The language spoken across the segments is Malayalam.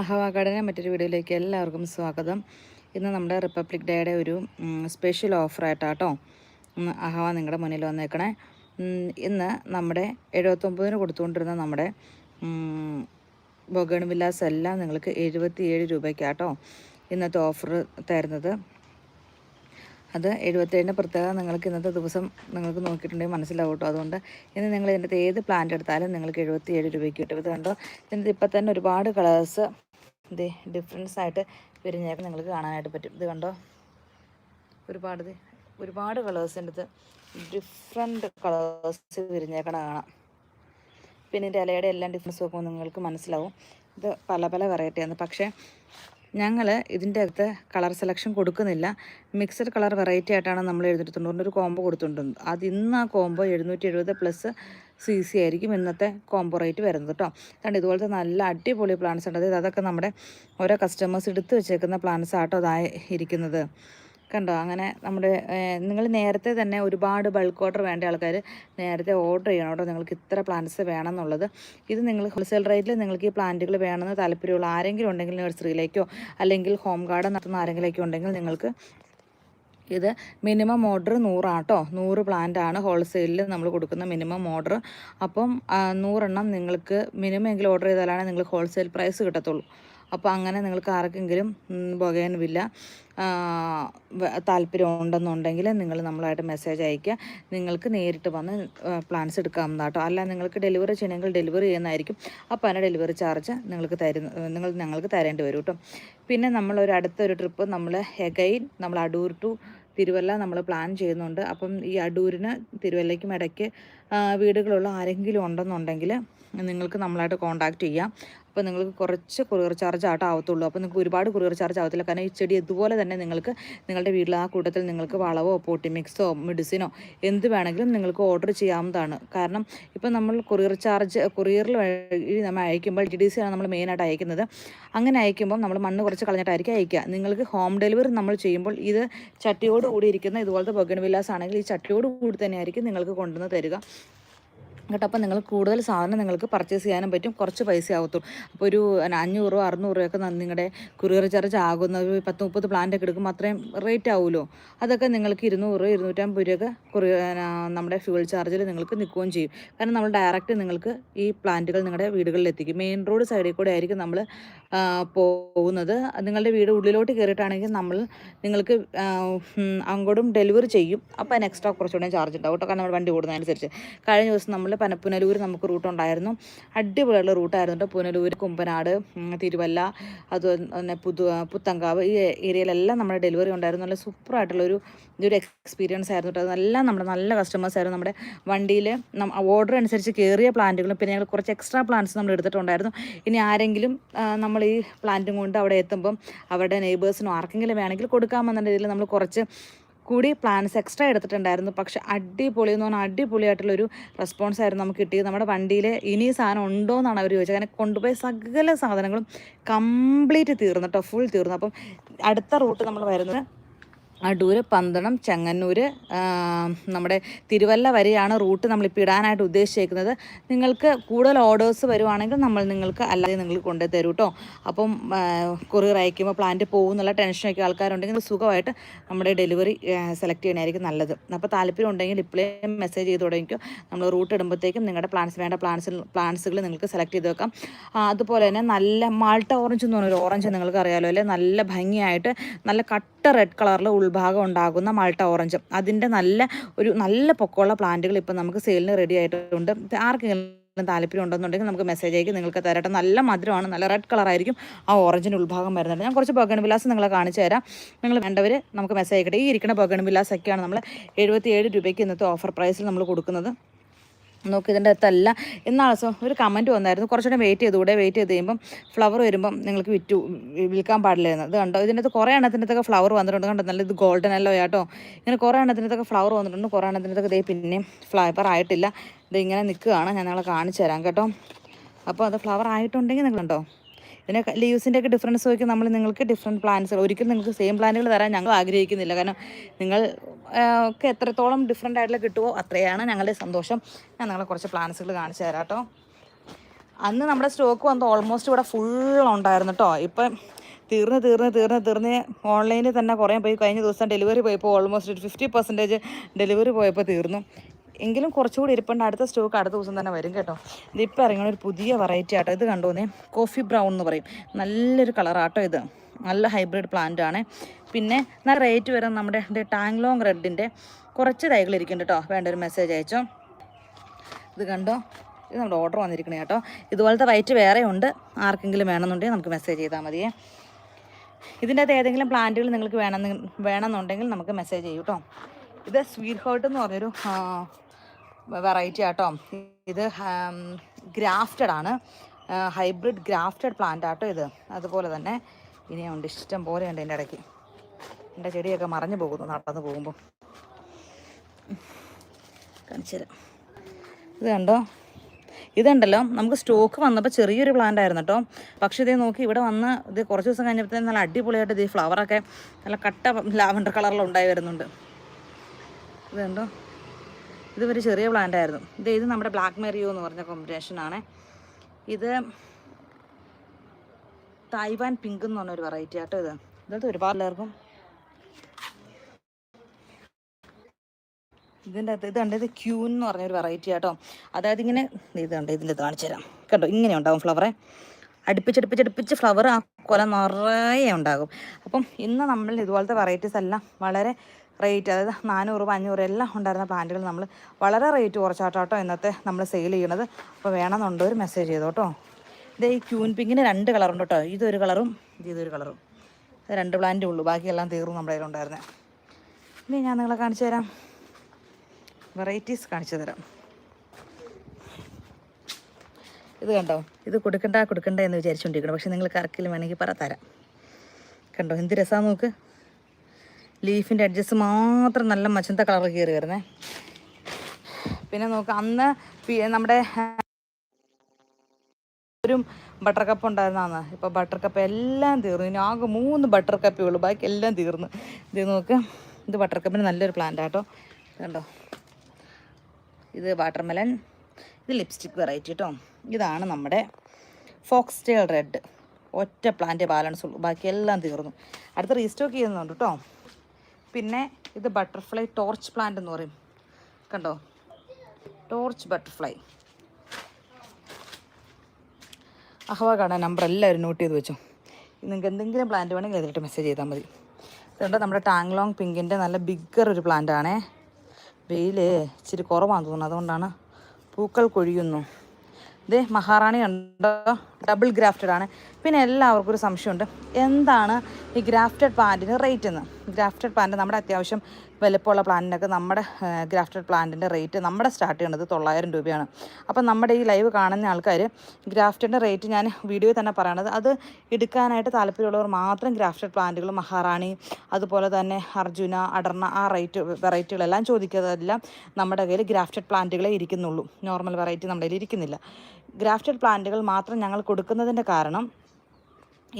അഹവ ഗാർഡനെ മറ്റൊരു വീഡിയോയിലേക്ക് എല്ലാവർക്കും സ്വാഗതം. ഇന്ന് നമ്മുടെ റിപ്പബ്ലിക് ഡേയുടെ ഒരു സ്പെഷ്യൽ ഓഫറായിട്ടാട്ടോ അഹവ നിങ്ങളുടെ മുന്നിൽ വന്നേക്കണേ. ഇന്ന് നമ്മുടെ എഴുപത്തൊമ്പതിന് കൊടുത്തുകൊണ്ടിരുന്ന നമ്മുടെ ബൊഗൺ വില്ലാസ് എല്ലാം നിങ്ങൾക്ക് എഴുപത്തിയേഴ് രൂപയ്ക്കാട്ടോ ഇന്നത്തെ ഓഫർ തരുന്നത്. അത് എഴുപത്തേഴിന്റെ പ്രത്യേകത നിങ്ങൾക്ക് ഇന്നത്തെ ദിവസം നിങ്ങൾക്ക് നോക്കിയിട്ടുണ്ടെങ്കിൽ മനസ്സിലാവും കേട്ടോ. അതുകൊണ്ട് ഇന്ന് നിങ്ങൾ ഇതിന്റെ ഏത് പ്ലാന്റ് എടുത്താലും നിങ്ങൾക്ക് എഴുപത്തിയേഴ് രൂപയ്ക്ക് കിട്ടും. ഇത് കണ്ടോ? ഇതിന്റെ ഇപ്പം തന്നെ ഒരുപാട് കളേഴ്സ് ഇത് ഡിഫറൻസ് ആയിട്ട് വിരിഞ്ഞേക്ക് നിങ്ങൾക്ക് കാണാനായിട്ട് പറ്റും. ഇത് കണ്ടോ? ഒരുപാട് ഒരുപാട് കളേഴ്സിന്റെ അടുത്ത് ഡിഫറെന്റ് കളേഴ്സ് വിരിഞ്ഞേക്കണ കാണാം. പിന്നെ ഇതിന്റെ ഇലയുടെ എല്ലാം ഡിഫറൻസ് നോക്കുമ്പോൾ നിങ്ങൾക്ക് മനസ്സിലാവും. ഇത് പല പല വെറൈറ്റിയാണ് പക്ഷേ ഞങ്ങൾ ഇതിന്റെ അകത്ത് കളർ സെലക്ഷൻ കൊടുക്കുന്നില്ല. മിക്സഡ് കളർ വെറൈറ്റി ആയിട്ടാണ് നമ്മൾ എഴുന്നൂറ്റി ഒരു കോംബോ കൊടുത്തിട്ടുണ്ട്. അത് ഇന്ന് ആ കോംബോ എഴുന്നൂറ്റി എഴുപത് പ്ലസ് സി സി ആയിരിക്കും ഇന്നത്തെ കോംബോ റേറ്റ് വരുന്നത് കേട്ടോ. അതുകൊണ്ട് ഇതുപോലത്തെ നല്ല അടിപൊളി പ്ലാൻസ് ഉണ്ട്. അതായത് അതൊക്കെ നമ്മുടെ ഓരോ കസ്റ്റമേഴ്സ് എടുത്ത് വെച്ചേക്കുന്ന പ്ലാൻസ് ആട്ടോ അതായി ഇരിക്കുന്നത്. കണ്ടോ? അങ്ങനെ നമ്മുടെ നിങ്ങൾ നേരത്തെ തന്നെ ഒരുപാട് ബൾക്ക് ഓർഡർ വേണ്ട ആൾക്കാർ നേരത്തെ ഓർഡർ ചെയ്യണം കേട്ടോ. നിങ്ങൾക്ക് ഇത്ര പ്ലാന്റ്സ് വേണം എന്നുള്ളത് ഇത് നിങ്ങൾ ഹോൾസെയിൽ റേറ്റിൽ നിങ്ങൾക്ക് ഈ പ്ലാന്റുകൾ വേണമെന്ന് താല്പര്യമുള്ള ആരെങ്കിലും ഉണ്ടെങ്കിൽ നഴ്സറിയിലേക്കോ അല്ലെങ്കിൽ ഹോം ഗാർഡൻ നടത്തുന്ന ആരെങ്കിലേക്കോ ഉണ്ടെങ്കിൽ നിങ്ങൾക്ക് ഇത് മിനിമം ഓർഡർ നൂറാട്ടോ നൂറ് പ്ലാന്റ് ആണ് ഹോൾസെയിലിൽ നമ്മൾ കൊടുക്കുന്ന മിനിമം ഓർഡർ അപ്പം നൂറെണ്ണം നിങ്ങൾക്ക് മിനിമം എങ്കിലും ഓർഡർ ചെയ്താലാണ് നിങ്ങൾ ഹോൾസെയിൽ പ്രൈസ് കിട്ടത്തുള്ളൂ. അപ്പോൾ അങ്ങനെ നിങ്ങൾക്ക് ആർക്കെങ്കിലും ബൊഗേൻവില്ല താല്പര്യം ഉണ്ടെന്നുണ്ടെങ്കിൽ നിങ്ങൾ നമ്മളായിട്ട് മെസ്സേജ് അയയ്ക്കുക. നിങ്ങൾക്ക് നേരിട്ട് വന്ന് പ്ലാൻസ് എടുക്കാവുന്നതാട്ടോ അല്ല നിങ്ങൾക്ക് ഡെലിവറി ചെയ്യണമെങ്കിൽ ഡെലിവറി ചെയ്യുന്നതായിരിക്കും. അപ്പോൾ അതിന്റെ ഡെലിവറി ചാർജ് നിങ്ങൾക്ക് തരുന്ന നിങ്ങൾ ഞങ്ങൾക്ക് തരേണ്ടി വരും കേട്ടോ. പിന്നെ നമ്മളൊരു അടുത്തൊരു ട്രിപ്പ് നമ്മൾ ഹെഗൈൻ നമ്മൾ അടൂർ ടു തിരുവല്ല നമ്മൾ പ്ലാൻ ചെയ്യുന്നുണ്ട്. അപ്പം ഈ അടൂരിന് തിരുവല്ലയ്ക്കും ഇടയ്ക്ക് വീടുകളുള്ള ആരെങ്കിലും ഉണ്ടെന്നുണ്ടെങ്കിൽ നിങ്ങൾക്ക് നമ്മളായിട്ട് കോൺടാക്റ്റ് ചെയ്യാം. അപ്പോൾ നിങ്ങൾക്ക് കുറച്ച് കൊറിയർ ചാർജ് ആട്ടോ ആവത്തുള്ളൂ. അപ്പോൾ നിങ്ങൾക്ക് ഒരുപാട് കൊറിയർ ചാർജ് ആവത്തില്ല. കാരണം ഈ ചെടി ഇതുപോലെ തന്നെ നിങ്ങൾക്ക് നിങ്ങളുടെ വീട്ടിൽ ആ കൂട്ടത്തിൽ നിങ്ങൾക്ക് വളവോ പോട്ടി മിക്സോ മെഡിസിനോ എന്ത് വേണമെങ്കിലും നിങ്ങൾക്ക് ഓർഡർ ചെയ്യാവുന്നതാണ്. കാരണം ഇപ്പോൾ നമ്മൾ കൊറിയർ ചാർജ് കൊറിയറിൽ വഴി നമ്മൾ അയക്കുമ്പോൾ ജി ഡി സി ആണ് നമ്മൾ മെയിനായിട്ട് അയക്കുന്നത്. അങ്ങനെ അയക്കുമ്പോൾ നമ്മൾ മണ്ണ് കുറച്ച് കളഞ്ഞിട്ടായിരിക്കും അയക്കുക. നിങ്ങൾക്ക് ഹോം ഡെലിവറി നമ്മൾ ചെയ്യുമ്പോൾ ഇത് ചട്ടിയോട് കൂടി ഇരിക്കുന്ന ഇതുപോലത്തെ ബൊഗൺ വില്ലാസ് ആണെങ്കിൽ ഈ ചട്ടിയോട് കൂടി തന്നെയായിരിക്കും നിങ്ങൾക്ക് കൊണ്ടുവന്ന് തരിക. കേട്ടോ അപ്പോൾ നിങ്ങൾ കൂടുതൽ സാധനം നിങ്ങൾക്ക് പർച്ചേസ് ചെയ്യാനും പറ്റും. കുറച്ച് പൈസ ആകത്തുള്ളൂ അപ്പോൾ ഒരു അഞ്ഞൂറോ അറുന്നൂറോ ഒക്കെ നിങ്ങളുടെ കുറിയർ ചാർജ് ആകുന്ന ഒരു പത്ത് മുപ്പത് പ്ലാന്റ് ഒക്കെ എടുക്കുമ്പോൾ അത്രയും റേറ്റ് ആവുമല്ലോ അതൊക്കെ നിങ്ങൾക്ക് ഇരുന്നൂറ് ഇരുന്നൂറ്റമ്പത് രൂപയൊക്കെ കുറിയ നമ്മുടെ ഫ്യൂൾ ചാർജിൽ നിങ്ങൾക്ക് നിൽക്കുകയും ചെയ്യും. കാരണം നമ്മൾ ഡയറക്റ്റ് നിങ്ങൾക്ക് ഈ പ്ലാന്റുകൾ നിങ്ങളുടെ വീടുകളിൽ എത്തിക്കും. മെയിൻ റോഡ് സൈഡിൽ കൂടെ ആയിരിക്കും നമ്മൾ പോകുന്നത്. നിങ്ങളുടെ വീട് ഉള്ളിലോട്ട് കയറിയിട്ടാണെങ്കിൽ നമ്മൾ നിങ്ങൾക്ക് അങ്ങോട്ടും ഡെലിവറി ചെയ്യും. അപ്പോൾ അതിന് എക്സ്ട്രാ കുറച്ചുകൂടെ ചാർജ് ഉണ്ടാവും കേട്ടോ. കാരണം നമ്മൾ വണ്ടി ഓടുന്നതനുസരിച്ച് കഴിഞ്ഞ ദിവസം നമ്മൾ പന പുനലൂർ നമുക്ക് റൂട്ട് ഉണ്ടായിരുന്നു. അടിപൊളിയുള്ള റൂട്ടായിരുന്നു കേട്ടോ പുനലൂർ കുമ്പനാട് തിരുവല്ല അതുപോലെ പുതു പുത്തങ്കാവ് ഈ ഏരിയയിലെല്ലാം നമ്മുടെ ഡെലിവറി ഉണ്ടായിരുന്നു. നല്ല സൂപ്പറായിട്ടുള്ളൊരു ഇതൊരു എക്സ്പീരിയൻസ് ആയിരുന്നു കേട്ടോ അതെല്ലാം നമ്മുടെ നല്ല കസ്റ്റമേഴ്സ് ആയിരുന്നു. നമ്മുടെ വണ്ടിയിൽ ഓർഡർ അനുസരിച്ച് കയറിയ പ്ലാന്റുകളും പിന്നെ ഞങ്ങൾ കുറച്ച് എക്സ്ട്രാ പ്ലാന്റ്സ് നമ്മൾ എടുത്തിട്ടുണ്ടായിരുന്നു. ഇനി ആരെങ്കിലും നമ്മൾ ഈ പ്ലാന്റും കൊണ്ട് അവിടെ എത്തുമ്പം അവരുടെ നെയ്ബേഴ്സിനോ ആർക്കെങ്കിലും വേണമെങ്കിൽ കൊടുക്കാമെന്നുള്ള രീതിയിൽ നമ്മൾ കുറച്ച് കൂടി പ്ലാൻസ് എക്സ്ട്രാ എടുത്തിട്ടുണ്ടായിരുന്നു. പക്ഷെ അടിപൊളി എന്ന് പറഞ്ഞാൽ അടിപൊളിയായിട്ടുള്ളൊരു റെസ്പോൺസ് ആയിരുന്നു നമുക്ക് കിട്ടിയത്. നമ്മുടെ വണ്ടിയിൽ ഇനി സാധനം ഉണ്ടോ എന്നാണ് അവർ ചോദിച്ചത്. അങ്ങനെ കൊണ്ടുപോയ സകല സാധനങ്ങളും കംപ്ലീറ്റ് തീർന്നു കേട്ടോ ഫുൾ തീർന്നു. അപ്പം അടുത്ത റൂട്ട് നമ്മൾ വരുന്നത് അടൂര് പന്തളം ചങ്ങന്നൂർ നമ്മുടെ തിരുവല്ല വരെയാണ് റൂട്ട് നമ്മളിപ്പോൾ ഇടാനായിട്ട് ഉദ്ദേശിച്ചേക്കുന്നത്. നിങ്ങൾക്ക് കൂടുതൽ ഓർഡേഴ്സ് വരുവാണെങ്കിൽ നമ്മൾ നിങ്ങൾക്ക് അല്ലാതെ നിങ്ങൾ കൊണ്ടു തരും കേട്ടോ. അപ്പം കൊറിയർ അയക്കുമ്പോൾ പ്ലാന്റ് പോകുന്നുള്ള ടെൻഷനൊക്കെ ആൾക്കാരുണ്ടെങ്കിൽ സുഖമായിട്ട് നമ്മുടെ ഡെലിവറി സെലക്ട് ചെയ്യണമായിരിക്കും നല്ലത്. അപ്പോൾ താല്പര്യം ഉണ്ടെങ്കിൽ ഇപ്പോഴേ മെസ്സേജ് ചെയ്ത് തുടങ്ങിക്കോ. നമ്മൾ റൂട്ട് ഇടുമ്പോഴത്തേക്കും നിങ്ങളുടെ പ്ലാൻസ് വേണ്ട പ്ലാൻസ് പ്ലാൻസുകൾ നിങ്ങൾക്ക് സെലക്ട് ചെയ്ത് വെക്കാം. അതുപോലെ തന്നെ നല്ല മാൾട്ട ഓറഞ്ച് എന്ന് പറഞ്ഞൊരു ഓറഞ്ച് നിങ്ങൾക്ക് അറിയാമല്ലോ അല്ലേ? നല്ല ഭംഗിയായിട്ട് നല്ല കട്ട റെഡ് കളറിൽ ഉൾഭാഗം ഉണ്ടാകുന്ന മൾട്ട ഓറഞ്ച് അതിന്റെ നല്ല ഒരു നല്ല പൊക്കമുള്ള പ്ലാന്റുകൾ ഇപ്പം നമുക്ക് സെയിലിന് റെഡി ആയിട്ടുണ്ട്. ആർക്കെങ്കിലും താല്പര്യം ഉണ്ടെന്നുണ്ടെങ്കിൽ നമുക്ക് മെസ്സേജ് അയക്കും നിങ്ങൾക്ക് തരട്ടെ. നല്ല മധുരമാണ് നല്ല റെഡ് കളറായിരിക്കും ആ ഓറഞ്ചിന്റെ ഉൾഭാഗം വരുന്നുണ്ട് ഞാൻ കുറച്ച് ബഗൺ വിലാസ് നിങ്ങളെ കാണിച്ചു തരാം. നിങ്ങൾ വേണ്ടവർ നമുക്ക് മെസ്സേജ് അയക്കട്ടെ. ഈ ഇരിക്കുന്ന ബഗൺ വിലാസൊക്കെയാണ് നമ്മൾ നമ്മൾ എഴുപത്തിയേഴ് രൂപയ്ക്ക് ഇന്നത്തെ ഓഫർ പ്രൈസിൽ നമ്മൾ കൊടുക്കുന്നത്. നോക്ക് ഇതിന്റെ അകത്തല്ല. ഇന്നാൾ സോ ഒരു കമന്റ് വന്നായിരുന്നു. കുറച്ചുകൂടെ വെയിറ്റ് ചെയ്തുകൂടെ? വെയിറ്റ് ചെയ്ത് കഴിയുമ്പം ഫ്ലവർ വരുമ്പം നിങ്ങൾക്ക് വിറ്റു വിൽക്കാൻ പാടില്ലായിരുന്നു. അത് കണ്ടോ? ഇതിന്റെ അകത്ത് കുറേ എണ്ണത്തിനകത്തൊക്കെ ഫ്ലവർ വന്നിട്ടുണ്ട്. കണ്ടോ? നല്ല ഇത് ഗോൾഡൻ അല്ലോ കേട്ടോ ഇങ്ങനെ കുറേ എണ്ണത്തിനകത്തൊക്കെ ഫ്ലവർ വന്നിട്ടുണ്ട്. കുറേ എണ്ണത്തിനകത്തൊക്കെ ഇതേ പിന്നെയും ഫ്ലവർ ആയിട്ടില്ല. ഇത് ഇങ്ങനെ നിൽക്കുകയാണ്. ഞാൻ നിങ്ങളെ കാണിച്ചു തരാം കേട്ടോ. അപ്പോൾ അത് ഫ്ലവർ ആയിട്ടുണ്ടെങ്കിൽ നിങ്ങൾ കണ്ടോ ഇതിന് ലീവ്സിന്റെ ഒക്കെ ഡിഫറൻസ് നോക്കി നമ്മൾ നിങ്ങൾക്ക് ഡിഫറെന്റ് പ്ലാൻസ് ഒരിക്കലും നിങ്ങൾക്ക് സെയിം പ്ലാനുകൾ തരാൻ ഞങ്ങൾ ആഗ്രഹിക്കുന്നില്ല. കാരണം നിങ്ങൾ ഒക്കെ എത്രത്തോളം ഡിഫറെന്റ് ആയിട്ടുള്ള കിട്ടുമോ അത്രയാണ് ഞങ്ങളുടെ സന്തോഷം. ഞാൻ നിങ്ങളെ കുറച്ച് പ്ലാൻസുകൾ കാണിച്ചു തരാം കേട്ടോ അന്ന് നമ്മുടെ സ്റ്റോക്ക് വന്ന് ഓൾമോസ്റ്റ് ഇവിടെ ഫുൾ ഉണ്ടായിരുന്നു കേട്ടോ ഇപ്പം തീർന്ന് തീർന്ന് തീർന്ന് തീർന്ന് ഓൺലൈനിൽ തന്നെ കുറേ പോയി. കഴിഞ്ഞ ദിവസം ഡെലിവറി പോയപ്പോൾ ഓൾമോസ്റ്റ് ഒരു ഫിഫ്റ്റി പെർസെന്റേജ് ഡെലിവറി പോയപ്പോൾ തീർന്നു. എങ്കിലും കുറച്ചുകൂടി ഇരിപ്പുണ്ട്. അടുത്ത സ്റ്റോക്ക് അടുത്ത ദിവസം തന്നെ വരും കേട്ടോ. ഇതിപ്പോൾ ഇറങ്ങുന്ന ഒരു പുതിയ വെറൈറ്റി ആട്ടോ. ഇത് കണ്ടുപോന്നേ കോഫി ബ്രൗൺ എന്ന് പറയും. നല്ലൊരു കളറാട്ടോ ഇത്. നല്ല ഹൈബ്രിഡ് പ്ലാന്റ് ആണ്. പിന്നെ നല്ല റേറ്റ് വരുന്ന നമ്മുടെ ടാങ്ലോങ് റെഡിന്റെ കുറച്ച് തൈകൾ ഇരിക്കുന്നുണ്ട് കേട്ടോ. വേണ്ട ഒരു മെസ്സേജ് അയച്ചോ. ഇത് കണ്ടോ? ഇത് നമ്മുടെ ഓർഡർ വന്നിരിക്കണേ കേട്ടോ. ഇതുപോലത്തെ റേറ്റ് വേറെ ഉണ്ട്. ആർക്കെങ്കിലും വേണമെന്നുണ്ടെങ്കിൽ നമുക്ക് മെസ്സേജ് ചെയ്താൽ മതിയേ. ഇതിന്റെ അകത്ത് ഏതെങ്കിലും പ്ലാന്റുകൾ നിങ്ങൾക്ക് വേണമെന്ന് വേണമെന്നുണ്ടെങ്കിൽ നമുക്ക് മെസ്സേജ് ചെയ്യൂ കേട്ടോ. ഇത് സ്വീറ്റ് ഹേർട്ട് എന്ന് പറഞ്ഞൊരു വെറൈറ്റി ആട്ടോ. ഇത് ഗ്രാഫ്റ്റഡ് ആണ്. ഹൈബ്രിഡ് ഗ്രാഫ്റ്റഡ് പ്ലാന്റ് ആട്ടോ ഇത്. അതുപോലെ തന്നെ ഇനിയുണ്ട് ഇഷ്ടം പോലെ ഉണ്ട് എന്റെ ഇടയ്ക്ക്. എന്റെ ചെടിയൊക്കെ മറഞ്ഞു പോകുന്നു നടന്നു പോകുമ്പോൾ. കാണിച്ചു ഇത് കണ്ടോ? ഇതുണ്ടല്ലോ നമുക്ക് സ്റ്റോക്ക് വന്നപ്പോൾ ചെറിയൊരു പ്ലാന്റ് ആയിരുന്നു കേട്ടോ. പക്ഷേ ഇതേ നോക്കി ഇവിടെ വന്ന് ഇത് കുറച്ച് ദിവസം കഴിഞ്ഞപ്പോഴത്തേക്കും നല്ല അടിപൊളിയായിട്ട് ഇത് ഫ്ലവറൊക്കെ നല്ല കട്ട ലാവൻഡർ കളറിലുണ്ടായി വരുന്നുണ്ട്. ഇത് കണ്ടോ ഇത് ഒരു ചെറിയ പ്ലാന്റ് ആയിരുന്നു. ഇത് ഇത് നമ്മുടെ ബ്ലാക്ക് മെറിയോ എന്ന് പറഞ്ഞ കോമ്പിനേഷനാണ് ഇത് തായ്വാൻ പിങ്ക് എന്ന് പറഞ്ഞൊരു വെറൈറ്റി ആട്ടോ ഇത്. ഇതൊക്കെ ഒരുപാട് എല്ലാവർക്കും ഇതിന്റെ അകത്ത് ഇതുണ്ട് ഇത് ക്യൂ എന്ന് പറഞ്ഞൊരു വെറൈറ്റി ആട്ടോ. അതായത് ഇങ്ങനെ ഇത് കണ്ടോ? ഇതിന്റെ ഇത് കാണിച്ചു തരാം. കണ്ടോ? ഇങ്ങനെ ഉണ്ടാവും ഫ്ലവറെ അടുപ്പിച്ചടുപ്പിച്ചടുപ്പിച്ച് ഫ്ലവർ ആ കൊല നിറയെ ഉണ്ടാകും. അപ്പം ഇന്ന് നമ്മൾ ഇതുപോലത്തെ വെറൈറ്റീസ് എല്ലാം വളരെ റേറ്റ് അതായത് നാനൂറ് രൂപ അഞ്ഞൂറ് എല്ലാം ഉണ്ടായിരുന്ന പ്ലാന്റുകൾ നമ്മൾ വളരെ റേറ്റ് കുറച്ചാട്ടോ ഇന്നത്തെ നമ്മൾ സെയിൽ ചെയ്യണത്. അപ്പോൾ വേണമെന്നുണ്ടോ ഒരു മെസ്സേജ് ചെയ്തോട്ടോ ഇത് ഈ ക്യൂൻ പിങ്കിന് രണ്ട് കളറുണ്ട് കേട്ടോ ഇതൊരു കളറും ഇത് ഇതൊരു കളറും. ഇത് രണ്ട് പ്ലാന്റേ ഉള്ളൂ. ബാക്കിയെല്ലാം തീർന്നു നമ്മുടെ കയ്യിലുണ്ടായിരുന്നത് ഇനി ഞാൻ നിങ്ങളെ കാണിച്ചു തരാം. വെറൈറ്റീസ് കാണിച്ചു തരാം. ഇത് കണ്ടോ? ഇത് കൊടുക്കണ്ട കൊടുക്കണ്ട എന്ന് വിചാരിച്ചുകൊണ്ടിരിക്കണം പക്ഷെ നിങ്ങൾ കറക്കിൽ വേണമെങ്കിൽ പറ തരാം. കണ്ടോ? എന്ത് രസമാണ് നോക്ക്. ലീഫിന്റെ അഡ്ജസ്റ്റ് മാത്രം നല്ല മച്ചന്ത കളർ കയറി വരുന്നേ. പിന്നെ നോക്ക് അന്ന് നമ്മുടെ ഒരു ബട്ടർ കപ്പ് ഉണ്ടായിരുന്നാന്ന് ഇപ്പോൾ ബട്ടർ കപ്പ് എല്ലാം തീർന്നു. ഇനി ആകെ മൂന്ന് ബട്ടർ കപ്പേ ഉള്ളൂ. ബാക്കി എല്ലാം തീർന്നു. ഇത് നോക്ക് ഇത് ബട്ടർ കപ്പിന് നല്ലൊരു പ്ലാന്റ് ആട്ടോ കണ്ടോ? ഇത് വാട്ടർമെലൺ ഇത് ലിപ്സ്റ്റിക് വെറൈറ്റി കേട്ടോ ഇതാണ് നമ്മുടെ ഫോക്സ് ടെയിൽ റെഡ് ഒറ്റ പ്ലാന്റ് ബാലൻസ് ഉള്ളൂ. ബാക്കി എല്ലാം തീർന്നു. അടുത്ത റീസ്റ്റോക്ക് ചെയ്യുന്നുണ്ട് കേട്ടോ. പിന്നെ ഇത് ബട്ടർഫ്ലൈ ടോർച്ച് പ്ലാന്റ് എന്ന് പറയും. കണ്ടോ? ടോർച്ച് ബട്ടർഫ്ലൈ അഹ്വ കാണാൻ നമ്പർ എല്ലാവരും നോട്ട് ചെയ്ത് വെച്ചു. നിങ്ങൾക്ക് എന്തെങ്കിലും പ്ലാന്റ് വേണമെങ്കിൽ അതിലിട്ട് മെസ്സേജ് ചെയ്താൽ മതി. ഇതുകൊണ്ട് നമ്മുടെ ടാങ്ലോങ് പിങ്കിന്റെ നല്ല ബിഗ്ഗർ ഒരു പ്ലാന്റ് ആണേ. വെയിൽ ഇച്ചിരി കുറവാണെന്ന് തോന്നുന്നു. അതുകൊണ്ടാണ് പൂക്കൾ കൊഴിയുന്നു. ഇത് മഹാറാണി ഉണ്ടോ ഡബിൾ ഗ്രാഫ്റ്റഡ് ആണ്. പിന്നെ എല്ലാവർക്കും ഒരു സംശയമുണ്ട്. എന്താണ് ഈ ഗ്രാഫ്റ്റഡ് പ്ലാന്റിന് റേറ്റ് എന്ന്? ഗ്രാഫ്റ്റഡ് പ്ലാന്റ് നമ്മുടെ അത്യാവശ്യം വലുപ്പമുള്ള പ്ലാന്റിനൊക്കെ നമ്മുടെ ഗ്രാഫ്റ്റഡ് പ്ലാന്റിന്റെ റേറ്റ് നമ്മുടെ സ്റ്റാർട്ട് ചെയ്യുന്നത് തൊള്ളായിരം രൂപയാണ്. അപ്പം നമ്മുടെ ഈ ലൈവ് കാണുന്ന ആൾക്കാർ ഗ്രാഫ്റ്റഡിന്റെ റേറ്റ് ഞാൻ വീഡിയോയിൽ തന്നെ പറയണത് അത് എടുക്കാനായിട്ട് താല്പര്യമുള്ളവർ മാത്രം ഗ്രാഫ്റ്റഡ് പ്ലാന്റുകൾ മഹാറാണി അതുപോലെ തന്നെ അർജുന അടർണ ആ റേറ്റ് വെറൈറ്റികളെല്ലാം ചോദിക്കുന്നതെല്ലാം നമ്മുടെ കയ്യിൽ ഗ്രാഫ്റ്റഡ് പ്ലാന്റുകളെ ഇരിക്കുന്നുള്ളൂ. നോർമൽ വെറൈറ്റി നമ്മുടെ കയ്യിൽ ഇരിക്കുന്നില്ല. ഗ്രാഫ്റ്റഡ് പ്ലാന്റുകൾ മാത്രം ഞങ്ങൾ കൊടുക്കുന്നതിന്റെ കാരണം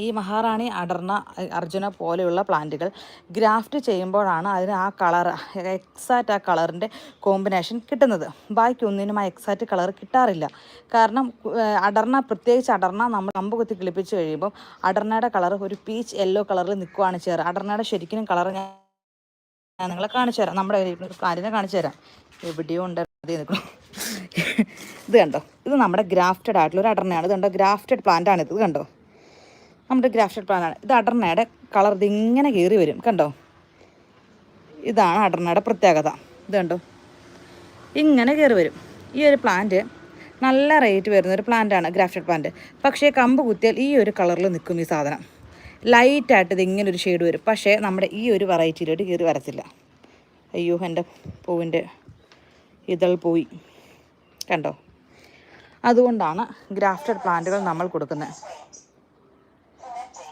ഈ മഹാറാണി അടർന്ന അർജുന പോലെയുള്ള പ്ലാന്റുകൾ ഗ്രാഫ്റ്റ് ചെയ്യുമ്പോഴാണ് അതിന് ആ കളർ എക്സാക്റ്റ് ആ കളറിന്റെ കോമ്പിനേഷൻ കിട്ടുന്നത്. ബാക്കി ഒന്നിനും ആ എക്സാക്റ്റ് കളർ കിട്ടാറില്ല. കാരണം അടർന്ന പ്രത്യേകിച്ച് അടർണ നമ്മൾ കമ്പ് കുത്തി കിളിപ്പിച്ച് കഴിയുമ്പം അടർണയുടെ കളർ ഒരു പീച്ച് യെല്ലോ കളറിൽ നിൽക്കുവാണ് ചേർ അടർണയുടെ ശരിക്കും കളർ ഞാൻ ഞാൻ നിങ്ങളെ കാണിച്ചു തരാം. നമ്മുടെ കാര്യം കാണിച്ചു തരാം. എവിടെയോ ഉണ്ട് ഇത് കണ്ടോ? ഇത് നമ്മുടെ ഗ്രാഫ്റ്റഡ് ആയിട്ടുള്ള ഒരു അടർണയാണ് ഇത് കണ്ടോ? ഗ്രാഫ്റ്റഡ് പ്ലാന്റ് ആണ് ഇത് കണ്ടോ? നമ്മുടെ ഗ്രാഫ്റ്റഡ് പ്ലാനാണ്. ഇത് അടർണയുടെ കളർ ഇതിങ്ങനെ കയറി വരും. കണ്ടോ? ഇതാണ് അടർണയുടെ പ്രത്യേകത. ഇത് കണ്ടോ? ഇങ്ങനെ കയറി വരും. ഈ ഒരു പ്ലാന്റ് നല്ല റേറ്റ് വരുന്ന ഒരു പ്ലാന്റാണ് ഗ്രാഫ്റ്റഡ് പ്ലാന്റ്. പക്ഷേ കമ്പ് കുത്തിയാൽ ഈ ഒരു കളറിൽ നിൽക്കും ഈ സാധനം. ലൈറ്റായിട്ട് ഇത് ഇങ്ങനെ ഒരു ഷെയ്ഡ് വരും. പക്ഷേ നമ്മുടെ ഈ ഒരു വെറൈറ്റിയിലോട്ട് കയറി വരത്തില്ല. അയ്യോ എന്റെ പൂവിന്റെ ഇതൾ പോയി. കണ്ടോ? അതുകൊണ്ടാണ് ഗ്രാഫ്റ്റഡ് പ്ലാന്റുകൾ നമ്മൾ കൊടുക്കുന്നത്.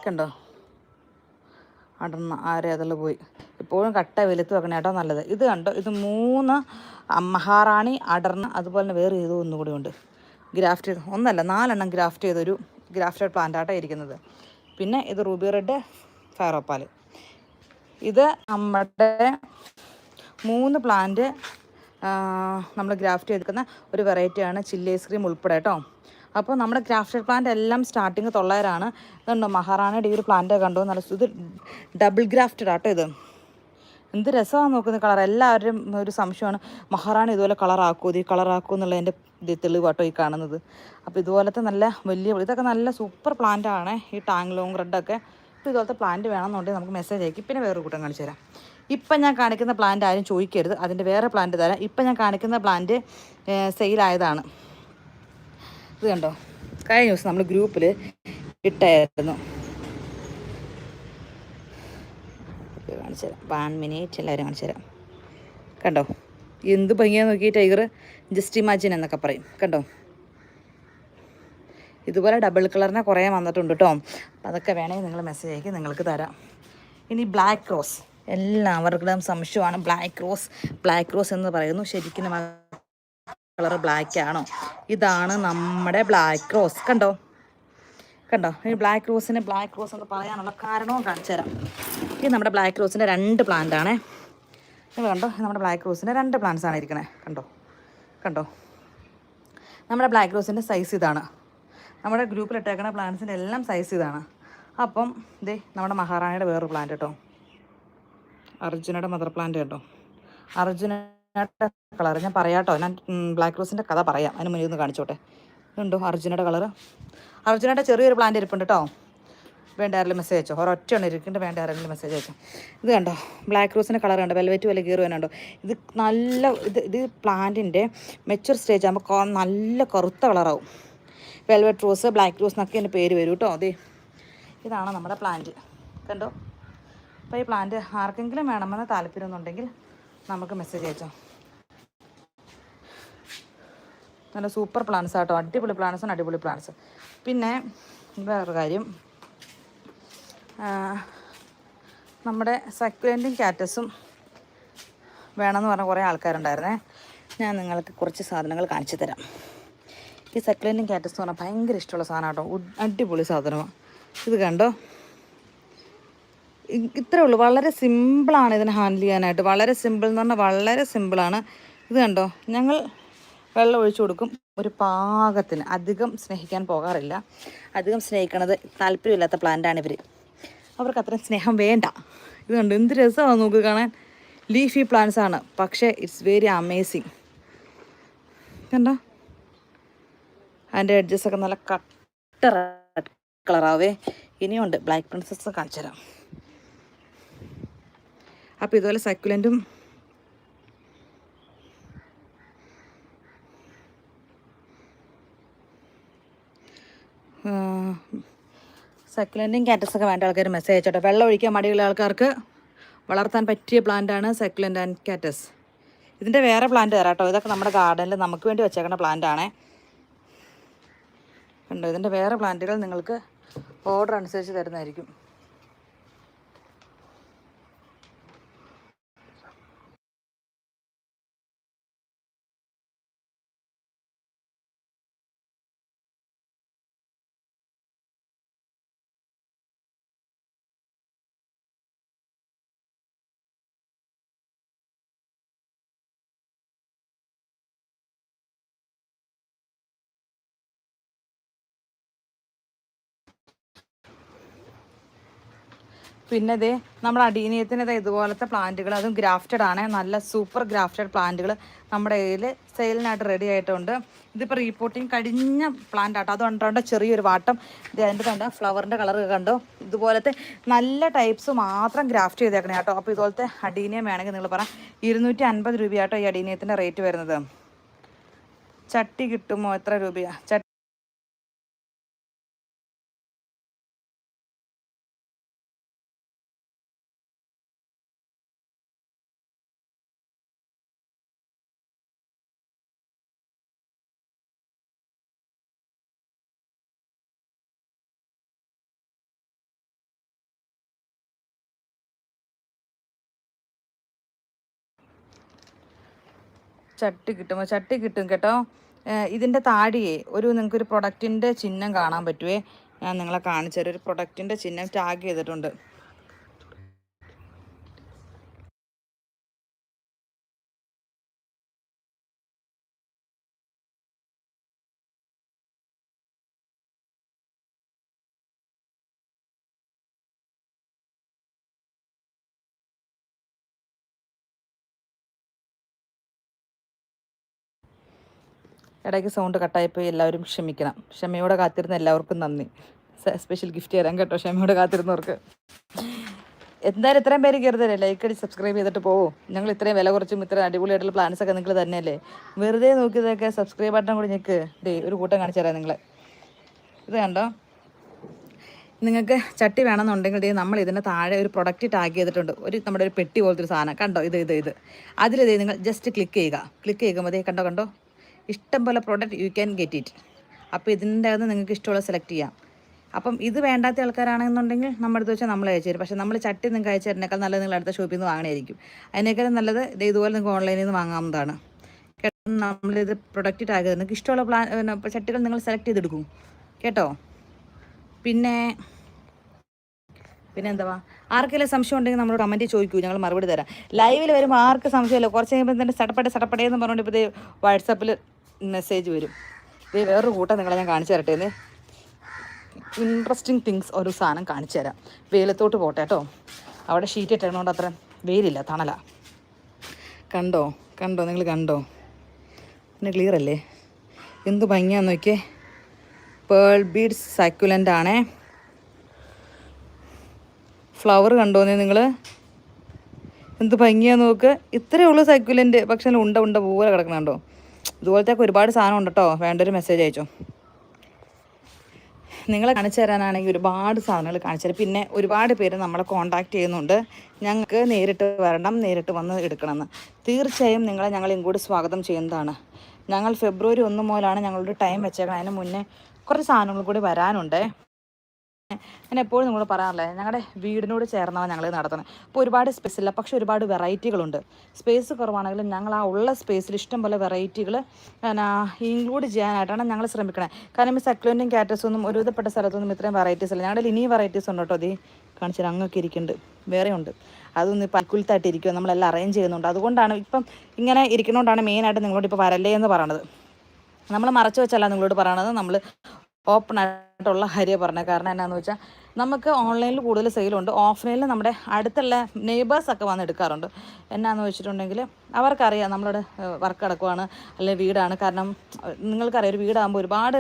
കണ്ടോ? അടർന്ന ആരെ അതിൽ പോയി. എപ്പോഴും കട്ട വെലുത്ത് വെക്കണ കേട്ടോ നല്ലത്. ഇത് കണ്ടോ? ഇത് മൂന്ന് മഹാറാണി അടർന്ന് അതുപോലെ തന്നെ വേറെ ഏതോ ഒന്നും കൂടി ഉണ്ട്. ഗ്രാഫ്റ്റ് ചെയ്ത് ഒന്നല്ല നാലെണ്ണം ഗ്രാഫ്റ്റ് ചെയ്തൊരു ഗ്രാഫ്റ്റഡ് പ്ലാന്റായിട്ടാണ് ഇരിക്കുന്നത്. പിന്നെ ഇത് റൂബി റെഡ് ഫയറോപ്പാൽ ഇത് നമ്മുടെ മൂന്ന് പ്ലാന്റ് നമ്മൾ ഗ്രാഫ്റ്റ് ചെയ്തിരിക്കുന്ന ഒരു വെറൈറ്റിയാണ് ചില്ലി ഐസ്ക്രീം ഉൾപ്പെടെ കേട്ടോ. അപ്പോൾ നമ്മുടെ ഗ്രാഫ്റ്റഡ് പ്ലാന്റ് എല്ലാം സ്റ്റാർട്ടിങ് തൊള്ളായിരമാണ് കണ്ടോ മഹാറാണിയുടെ ഈ ഒരു പ്ലാന്റ് കണ്ടോ? നല്ല ഇത് ഡബിൾ ഗ്രാഫ്റ്റഡ് ആട്ടോ ഇത്. എന്ത് രസമാണ് നോക്കുന്ന കളർ എല്ലാവരും ഒരു സംശയമാണ്. മഹാറാണി ഇതുപോലെ കളറാക്കുമോ ഈ കളറാക്കുമോ എന്നുള്ളതിന്റെ തെളിവാട്ടോ ഈ കാണുന്നത്. അപ്പോൾ ഇതുപോലത്തെ നല്ല വലിയ ഇതൊക്കെ നല്ല സൂപ്പർ പ്ലാന്റാണ് ഈ ടാങ് ലോങ് റെഡൊക്കെ അപ്പോൾ ഇതുപോലത്തെ പ്ലാന്റ് വേണമെന്നുണ്ടെങ്കിൽ നമുക്ക് മെസ്സേജ് അയക്കും. പിന്നെ വേറൊരു കൂട്ടം കാണിച്ചു തരാം. ഇപ്പം ഞാൻ കാണിക്കുന്ന പ്ലാന്റ് ആരും ചോദിക്കരുത്. അതിന്റെ വേറെ പ്ലാന്റ് തരാം. ഇപ്പം ഞാൻ കാണിക്കുന്ന പ്ലാന്റ് സെയിലായതാണ് ഇത് കണ്ടോ? കഴിഞ്ഞ ദിവസം നമ്മൾ ഗ്രൂപ്പിൽ ഇട്ടായിരുന്നു. കാണിച്ചു തരാം. വൺ മിനിറ്റ് എല്ലാവരും കാണിച്ചു തരാം. കണ്ടോ? എന്ത് ഭംഗിയാന്ന് നോക്കി ടൈഗർ ജസ്റ്റ് ഇമാജിൻ എന്നൊക്കെ പറയും. കണ്ടോ? ഇതുപോലെ ഡബിൾ കളറിനെ കുറേ വന്നിട്ടുണ്ട് കേട്ടോ അതൊക്കെ വേണമെങ്കിൽ നിങ്ങൾ മെസ്സേജ് അയക്കി. നിങ്ങൾക്ക് തരാം. ഇനി ബ്ലാക്ക് റോസ് എല്ലാവർക്കും സംശയമാണ്. ബ്ലാക്ക് റോസ് ബ്ലാക്ക് റോസ് എന്ന് പറയുന്നു. ശരിക്കും കളർ ബ്ലാക്ക് ആണോ? ഇതാണ് നമ്മുടെ ബ്ലാക്ക് റോസ് കണ്ടോ? കണ്ടോ? ഈ ബ്ലാക്ക് റോസിന് ബ്ലാക്ക് റോസ് എന്ന് പറയാനുള്ള കാരണവും കാണിച്ചു തരാം. ഇത് നമ്മുടെ ബ്ലാക്ക് റോസിന്റെ രണ്ട് പ്ലാന്റ് ആണേ. ഇത് കണ്ടോ? നമ്മുടെ ബ്ലാക്ക് റോസിന്റെ രണ്ട് പ്ലാന്റ്സ് ആണ് ഇരിക്കണേ. കണ്ടോ? കണ്ടോ? നമ്മുടെ ബ്ലാക്ക് റോസിന്റെ സൈസ് ഇതാണ്. നമ്മുടെ ഗ്രൂപ്പിൽ ഇട്ടേക്കുന്ന പ്ലാന്റ്സിന്റെ എല്ലാം സൈസ് ഇതാണ്. അപ്പം ഇതേ നമ്മുടെ മഹാറാണിയുടെ വേറൊരു പ്ലാന്റ് കേട്ടോ. അർജുനയുടെ മദർ പ്ലാന്റ് കേട്ടോ. അർജുനയുടെ കളർ ഞാൻ പറയാട്ടോ. ഞാൻ ബ്ലാക്ക് റോസിന്റെ കഥ പറയാം. അതിന് മുന്നിൽ നിന്ന് കാണിച്ചോട്ടെ. ഉണ്ടോ അർജുനയുടെ കളർ അർജുനയുടെ ചെറിയൊരു പ്ലാന്റ് ഇരിപ്പുണ്ട് കേട്ടോ വേണ്ട ആരെങ്കിലും മെസ്സേജ് അയച്ചോ? ഒരൊറ്റ ആണ് ഇരിക്കുന്നുണ്ട് വേണ്ട ആരെങ്കിലും മെസ്സേജ് അയച്ചോ? ഇത് കണ്ടോ? ബ്ലാക്ക് റോസിന്റെ കളർ കണ്ടോ? വെൽവെറ്റ് പോലെ കീറു വേണോ ഇത് നല്ല ഇത് ഇത് പ്ലാന്റിന്റെ മെച്ചുവർ സ്റ്റേജ് ആകുമ്പോൾ നല്ല കറുത്ത കളറാവും വെൽവെറ്റ് റോസ് ബ്ലാക്ക് റോസ് എന്നൊക്കെ എന്റെ പേര് വരും കേട്ടോ അതെ ഇതാണ് നമ്മുടെ പ്ലാന്റ് കണ്ടോ? അപ്പോൾ ഈ പ്ലാന്റ് ആർക്കെങ്കിലും വേണമെന്ന് താല്പര്യമെന്നുണ്ടെങ്കിൽ നമുക്ക് മെസ്സേജ് അയച്ചോ. നല്ല സൂപ്പർ പ്ലാൻസ് ആട്ടോ. അടിപൊളി പ്ലാൻസാണ് അടിപൊളി പ്ലാൻസ് പിന്നെ വേറൊരു കാര്യം. നമ്മുടെ സക്യുലന്റും ക്യാറ്റസും വേണമെന്ന് പറഞ്ഞ കുറേ ആൾക്കാരുണ്ടായിരുന്നേ. ഞാൻ നിങ്ങൾക്ക് കുറച്ച് സാധനങ്ങൾ കാണിച്ചു തരാം. ഈ സക്യുലന്റും ക്യാറ്റസ് എന്ന് പറഞ്ഞാൽ ഭയങ്കര ഇഷ്ടമുള്ള സാധനം കേട്ടോ അടിപൊളി സാധനമാണ് ഇത് കണ്ടോ? ഇത്രേ ഉള്ളൂ. വളരെ സിമ്പിളാണ് ഇതിനെ ഹാൻഡിൽ ചെയ്യാനായിട്ട്. വളരെ സിമ്പിൾ എന്ന് പറഞ്ഞാൽ വളരെ സിമ്പിളാണ്. ഇത് കണ്ടോ? ഞങ്ങൾ വെള്ളം ഒഴിച്ചു കൊടുക്കും. ഒരു പാകത്തിന്. അധികം സ്നേഹിക്കാൻ പോകാറില്ല. അധികം സ്നേഹിക്കണത് താല്പര്യമില്ലാത്ത പ്ലാന്റാണ് ഇവർ അവർക്ക് അത്രയും സ്നേഹം വേണ്ട. ഇത് കണ്ടു? എന്ത് രസമാണ് നോക്ക് കാണാൻ. ലീഫി പ്ലാന്റ്സ് ആണ്. പക്ഷേ ഇറ്റ്സ് വെരി അമേസിങ്. കണ്ടോ? അതിന്റെ എഡ്ജസ് ഒക്കെ നല്ല കട്ട കളറാവേ. ഇനിയുണ്ട് ബ്ലാക്ക് പ്രിൻസസ് കാണിച്ചു തരാം അപ്പോൾ ഇതുപോലെ സക്കുലന്റും സക്കുലന്റും കാറ്റസൊക്കെ വേണ്ട ആൾക്കാർ മെസ്സേജ് അയച്ചോട്ടെ. വെള്ളം ഒഴിക്കാൻ മടിയുള്ള ആൾക്കാർക്ക് വളർത്താൻ പറ്റിയ പ്ലാന്റാണ് സക്കുലന്റ് ആൻഡ് കാറ്റസ് ഇതിന്റെ വേറെ പ്ലാന്റ് തരാം കേട്ടോ ഇതൊക്കെ നമ്മുടെ ഗാർഡനിൽ നമുക്ക് വേണ്ടി വെച്ചേക്കുന്ന പ്ലാന്റ് ആണേ. കണ്ടോ? ഇതിന്റെ വേറെ പ്ലാന്റുകൾ നിങ്ങൾക്ക് ഓർഡർ അനുസരിച്ച് തരുന്നതായിരിക്കും. പിന്നെ ഇതേ നമ്മൾ അടീനിയത്തിന്റെ ഇതേ ഇതുപോലത്തെ പ്ലാന്റുകൾ അതും ഗ്രാഫ്റ്റഡ് ആണ് നല്ല സൂപ്പർ ഗ്രാഫ്റ്റഡ് പ്ലാന്റുകൾ നമ്മുടെ കയ്യിൽ സെയിലിനായിട്ട് റെഡി ആയിട്ടുണ്ട്. ഇതിപ്പോൾ റീപോർട്ടിങ് കഴിഞ്ഞ പ്ലാന്റ് ആട്ടോ അത് കണ്ടോണ്ട് ചെറിയൊരു വാട്ടം. ഇത് അതിന്റെ കണ്ട? ഫ്ലവറിന്റെ കളർ കണ്ടോ? ഇതുപോലത്തെ നല്ല ടൈപ്സ് മാത്രം ഗ്രാഫ്റ്റ് ചെയ്തേക്കണേ കേട്ടോ. അപ്പോൾ ഇതുപോലത്തെ അടീനിയം വേണമെങ്കിൽ നിങ്ങൾ പറയാം. ഇരുന്നൂറ്റി അൻപത് രൂപയാട്ടോ ഈ അടീനിയത്തിന്റെ റേറ്റ് വരുന്നത്. ചട്ടി കിട്ടുമോ? എത്ര രൂപയാ? ചട്ടി കിട്ടും. ചട്ടി കിട്ടും കേട്ടോ. ഇതിന്റെ താഴെയേ ഒരു നിങ്ങൾക്കൊരു പ്രൊഡക്റ്റിന്റെ ചിഹ്നം കാണാൻ പറ്റുമേ ഞാൻ നിങ്ങളെ കാണിച്ചു തരാം ഒരു പ്രൊഡക്റ്റിന്റെ ചിഹ്നം ടാഗ് ചെയ്തിട്ടുണ്ട്. ഇടയ്ക്ക് സൗണ്ട് കട്ടായിപ്പോയി എല്ലാവരും ക്ഷമിക്കണം. ക്ഷമയോടെ കാത്തിരുന്ന എല്ലാവർക്കും നന്ദി. സ്പെഷ്യൽ ഗിഫ്റ്റ് തരാം കേട്ടോ ക്ഷമയോടെ കാത്തിരുന്നവർക്ക്. എന്തായാലും ഇത്രയും പേര് കയറുതല്ലേ ലൈക്ക് അടി സബ്സ്ക്രൈബ് ചെയ്തിട്ട് പോവും. ഞങ്ങൾ ഇത്രയും വില കുറച്ചും ഇത്രയും അടിപൊളിയായിട്ടുള്ള പ്ലാൻസ് ഒക്കെ നിങ്ങൾ തന്നെയല്ലേ? വെറുതെ നോക്കിയതൊക്കെ സബ്സ്ക്രൈബ് ബട്ടൺ കൂടി ഞങ്ങൾക്ക് ഡേ ഒരു കൂട്ടം കാണിച്ചു തരാം നിങ്ങളെ. ഇത് കണ്ടോ? നിങ്ങൾക്ക് ചട്ടി വേണമെന്നുണ്ടെങ്കിൽ നമ്മൾ ഇതിന്റെ താഴെ ഒരു പ്രൊഡക്റ്റ് ടാഗ് ചെയ്തിട്ടുണ്ട്. ഒരു നമ്മുടെ ഒരു പെട്ടി പോലത്തെ ഒരു സാധനം. കണ്ടോ? ഇത് ഇത് ഇത്. അതിലിത് നിങ്ങൾ ജസ്റ്റ് ക്ലിക്ക് ചെയ്യുക. ക്ലിക്ക് ചെയ്യുമ്പോൾ കണ്ടോ കണ്ടോ? ഇഷ്ടം പോലെ product you can get it അപ്പോൾ ഇതിന്റെ അകത്ത് നിങ്ങൾക്ക് ഇഷ്ടമുള്ള സെലക്ട് ചെയ്യാം. അപ്പം ഇത് വേണ്ടാത്ത ആൾക്കാരാണെന്നുണ്ടെങ്കിൽ നമ്മുടെ അടുത്ത് വെച്ചാൽ നമ്മൾ അയച്ചു തരും. പക്ഷേ നമ്മൾ ചട്ടി നിങ്ങൾക്ക് അയച്ചു തരുന്നേക്കാൾ നല്ലത് നിങ്ങൾ അടുത്ത ഷോപ്പിൽ നിന്ന് വാങ്ങണമായിരിക്കും അതിനേക്കാളും നല്ലത് ഇത് ഇതുപോലെ നിങ്ങൾക്ക് ഓൺലൈനിൽ നിന്ന് വാങ്ങാവുന്നതാണ്. കേട്ടോ? നമ്മളിത് പ്രൊഡക്റ്റ് ടാഗ് നിങ്ങൾക്ക് ഇഷ്ടമുള്ള പ്ലാൻ ചട്ടികൾ നിങ്ങൾ സെലക്ട് ചെയ്തെടുക്കും. കേട്ടോ? പിന്നെ പിന്നെ എന്താ ആർക്കെങ്കിലും സംശയം ഉണ്ടെങ്കിൽ നമ്മൾ കമന്റ് ചോദിക്കൂ. ഞങ്ങൾ മറുപടി തരാം. ലൈവിൽ വരുമ്പോൾ ആർക്ക് സംശയമില്ല? കുറച്ച് കഴിയുമ്പോൾ തന്നെ സടപ്പടെ സടപ്പടേ എന്ന് പറഞ്ഞുകൊണ്ട് ഇപ്പോൾ ഇത് വാട്സാപ്പിൽ മെസ്സേജ് വരും. ഇത് വേറൊരു കൂട്ടം നിങ്ങളെ ഞാൻ കാണിച്ചു തരട്ടെ ഇൻട്രസ്റ്റിംഗ് തിങ്സ് ഒരു സാധനം കാണിച്ചു തരാം. വെയിലത്തോട്ട് പോട്ടെ കേട്ടോ. അവിടെ ഷീറ്റ് ഇട്ടതുകൊണ്ട് അത്ര വെയിലില്ല തണല. കണ്ടോ? കണ്ടോ? നിങ്ങൾ കണ്ടോ? പിന്നെ ക്ലിയർ അല്ലേ? എന്ത് ഭംഗിയാന്ന് നോക്കിയേ. പേൾ ബീഡ്സ് സൈക്കുലന്റ് ആണേ. ഫ്ലവർ കണ്ടോന്നേ നിങ്ങൾ എന്ത് ഭംഗിയാ നോക്ക്. ഇത്രയേ ഉള്ളൂ സൈക്കുലന്റ് പക്ഷേ ഉണ്ട ഉണ്ട പോലെ കിടക്കുന്നുണ്ടോ ഇതുപോലത്തെ ഒരുപാട് സാധനം ഉണ്ട് കേട്ടോ വേണ്ടൊരു മെസ്സേജ് അയച്ചോ. നിങ്ങളെ കാണിച്ചു തരാനാണെങ്കിൽ ഒരുപാട് സാധനങ്ങൾ കാണിച്ചു തരാം. പിന്നെ ഒരുപാട് പേര് നമ്മളെ കോൺടാക്ട് ചെയ്യുന്നുണ്ട്. ഞങ്ങൾക്ക് നേരിട്ട് വരണം നേരിട്ട് വന്ന് എടുക്കണമെന്ന്. തീർച്ചയായും നിങ്ങളെ ഞങ്ങൾ ഇങ്ങോട്ട് സ്വാഗതം ചെയ്യുന്നതാണ്. ഞങ്ങൾ ഫെബ്രുവരി ഒന്ന് മുതലാണ് ഞങ്ങളുടെ ടൈം വെച്ചേക്കണം. അതിന് മുന്നേ കുറച്ച് സാധനങ്ങൾ കൂടി വരാനുണ്ട്. ഞാൻ എപ്പോഴും നിങ്ങളോട് പറയാറില്ലേ ഞങ്ങളുടെ വീടിനോട് ചേർന്നവ ഞങ്ങൾ നടത്തണം. അപ്പോൾ ഒരുപാട് സ്പേസ് ഇല്ല പക്ഷേ ഒരുപാട് വെറൈറ്റികളുണ്ട്. സ്പേസ് കുറവാണെങ്കിലും ഞങ്ങൾ ആ ഉള്ള സ്പേസിൽ ഇഷ്ടം പോലെ വെറൈറ്റികൾ ഇൻക്ലൂഡ് ചെയ്യാനായിട്ടാണ് ഞങ്ങൾ ശ്രമിക്കണേ. കാരണം ഈ സക്ലോന്റെയും കാറ്റസും ഒന്നും ഒരുവിധപ്പെട്ട സ്ഥലത്തൊന്നും ഇത്രയും വെറൈറ്റീസ് ഇല്ല. ഞങ്ങളുടെ ഇനിയും വെറൈറ്റീസ് ഉണ്ട് കേട്ടോ അതീ കാണിച്ചാൽ അങ്ങൊക്കെ ഇരിക്കുന്നുണ്ട് വേറെ ഉണ്ട്. അതൊന്നും ഇപ്പം അക്കുലത്തായിട്ട് ഇരിക്കുക നമ്മളെല്ലാം അറേഞ്ച് ചെയ്യുന്നുണ്ട്. അതുകൊണ്ടാണ് ഇപ്പം ഇങ്ങനെ ഇരിക്കുന്നതുകൊണ്ടാണ് മെയിനായിട്ട് നിങ്ങളോട് ഇപ്പോൾ വരല്ലേ എന്ന് പറയണത്. നമ്മൾ മറച്ചു വെച്ചല്ല നിങ്ങളോട് പറയണത്. നമ്മൾ ഓപ്പൺ ആയിട്ടുള്ള കാര്യം പറഞ്ഞത്. കാരണം എന്നാന്ന് വെച്ചാൽ നമുക്ക് ഓൺലൈനിൽ കൂടുതൽ സെയിലുണ്ട് ഓഫ്ലൈനിൽ നമ്മുടെ അടുത്തുള്ള നെയ്ബേഴ്സൊക്കെ വന്ന് എടുക്കാറുണ്ട്. എന്നാന്ന് വെച്ചിട്ടുണ്ടെങ്കിൽ അവർക്കറിയാം നമ്മളുടെ വർക്ക് അടക്കുവാണ് അല്ലെങ്കിൽ വീടാണ്. കാരണം നിങ്ങൾക്കറിയാം ഒരു വീടാകുമ്പോൾ ഒരുപാട്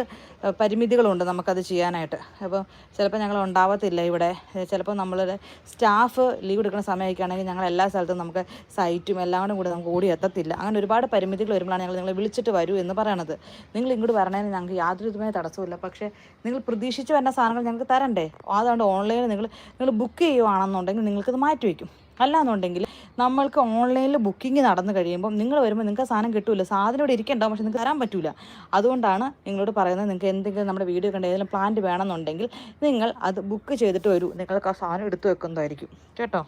പരിമിതികളുണ്ട് നമുക്കത് ചെയ്യാനായിട്ട്. അപ്പോൾ ചിലപ്പോൾ ഞങ്ങൾ ഉണ്ടാവത്തില്ല ഇവിടെ. ചിലപ്പോൾ നമ്മളുടെ സ്റ്റാഫ് ലീവ് എടുക്കുന്ന സമയമൊക്കെയാണെങ്കിൽ ഞങ്ങൾ എല്ലാ സ്ഥലത്തും നമുക്ക് സൈറ്റും എല്ലാം കൂടെ കൂടി നമുക്ക് ഓടി എത്തത്തില്ല. അങ്ങനെ ഒരുപാട് പരിമിതികൾ വരുമ്പോഴാണ് ഞങ്ങൾ നിങ്ങളെ വിളിച്ചിട്ട് വരൂ എന്ന് പറയണത്. നിങ്ങൾ ഇങ്ങോട്ട് വരണേന് ഞങ്ങൾക്ക് യാതൊരു വിധമായ തടസ്സമില്ല പക്ഷേ നിങ്ങൾ പ്രതീക്ഷിച്ച് വരുന്ന സാധനങ്ങൾ ഞങ്ങൾക്ക് തരണ്ടേ? അതുകൊണ്ട് ഓൺലൈനിൽ നിങ്ങൾ നിങ്ങൾ ബുക്ക് ചെയ്യുവാണെന്നുണ്ടെങ്കിൽ നിങ്ങൾക്കത് മാറ്റി വയ്ക്കും അല്ലാന്നുണ്ടെങ്കിൽ നമ്മൾക്ക് ഓൺലൈനിൽ ബുക്കിംഗ് നടന്നു കഴിയുമ്പോൾ നിങ്ങൾ വരുമ്പോൾ നിങ്ങൾക്ക് സാധനം കിട്ടില്ല സാധനം ഇവിടെ ഇരിക്കണ്ടാവും പക്ഷെ നിങ്ങൾക്ക് തരാൻ പറ്റില്ല അതുകൊണ്ടാണ് നിങ്ങളോട് പറയുന്നത് നിങ്ങൾക്ക് എന്തെങ്കിലും നമ്മുടെ വീഡിയോ കണ്ട ഏതെങ്കിലും പ്ലാന്റ് വേണമെന്നുണ്ടെങ്കിൽ നിങ്ങൾ അത് ബുക്ക് ചെയ്തിട്ട് വരൂ. നിങ്ങൾക്ക് ആ സാധനം എടുത്തു വെക്കുന്നതായിരിക്കും. കേട്ടോ?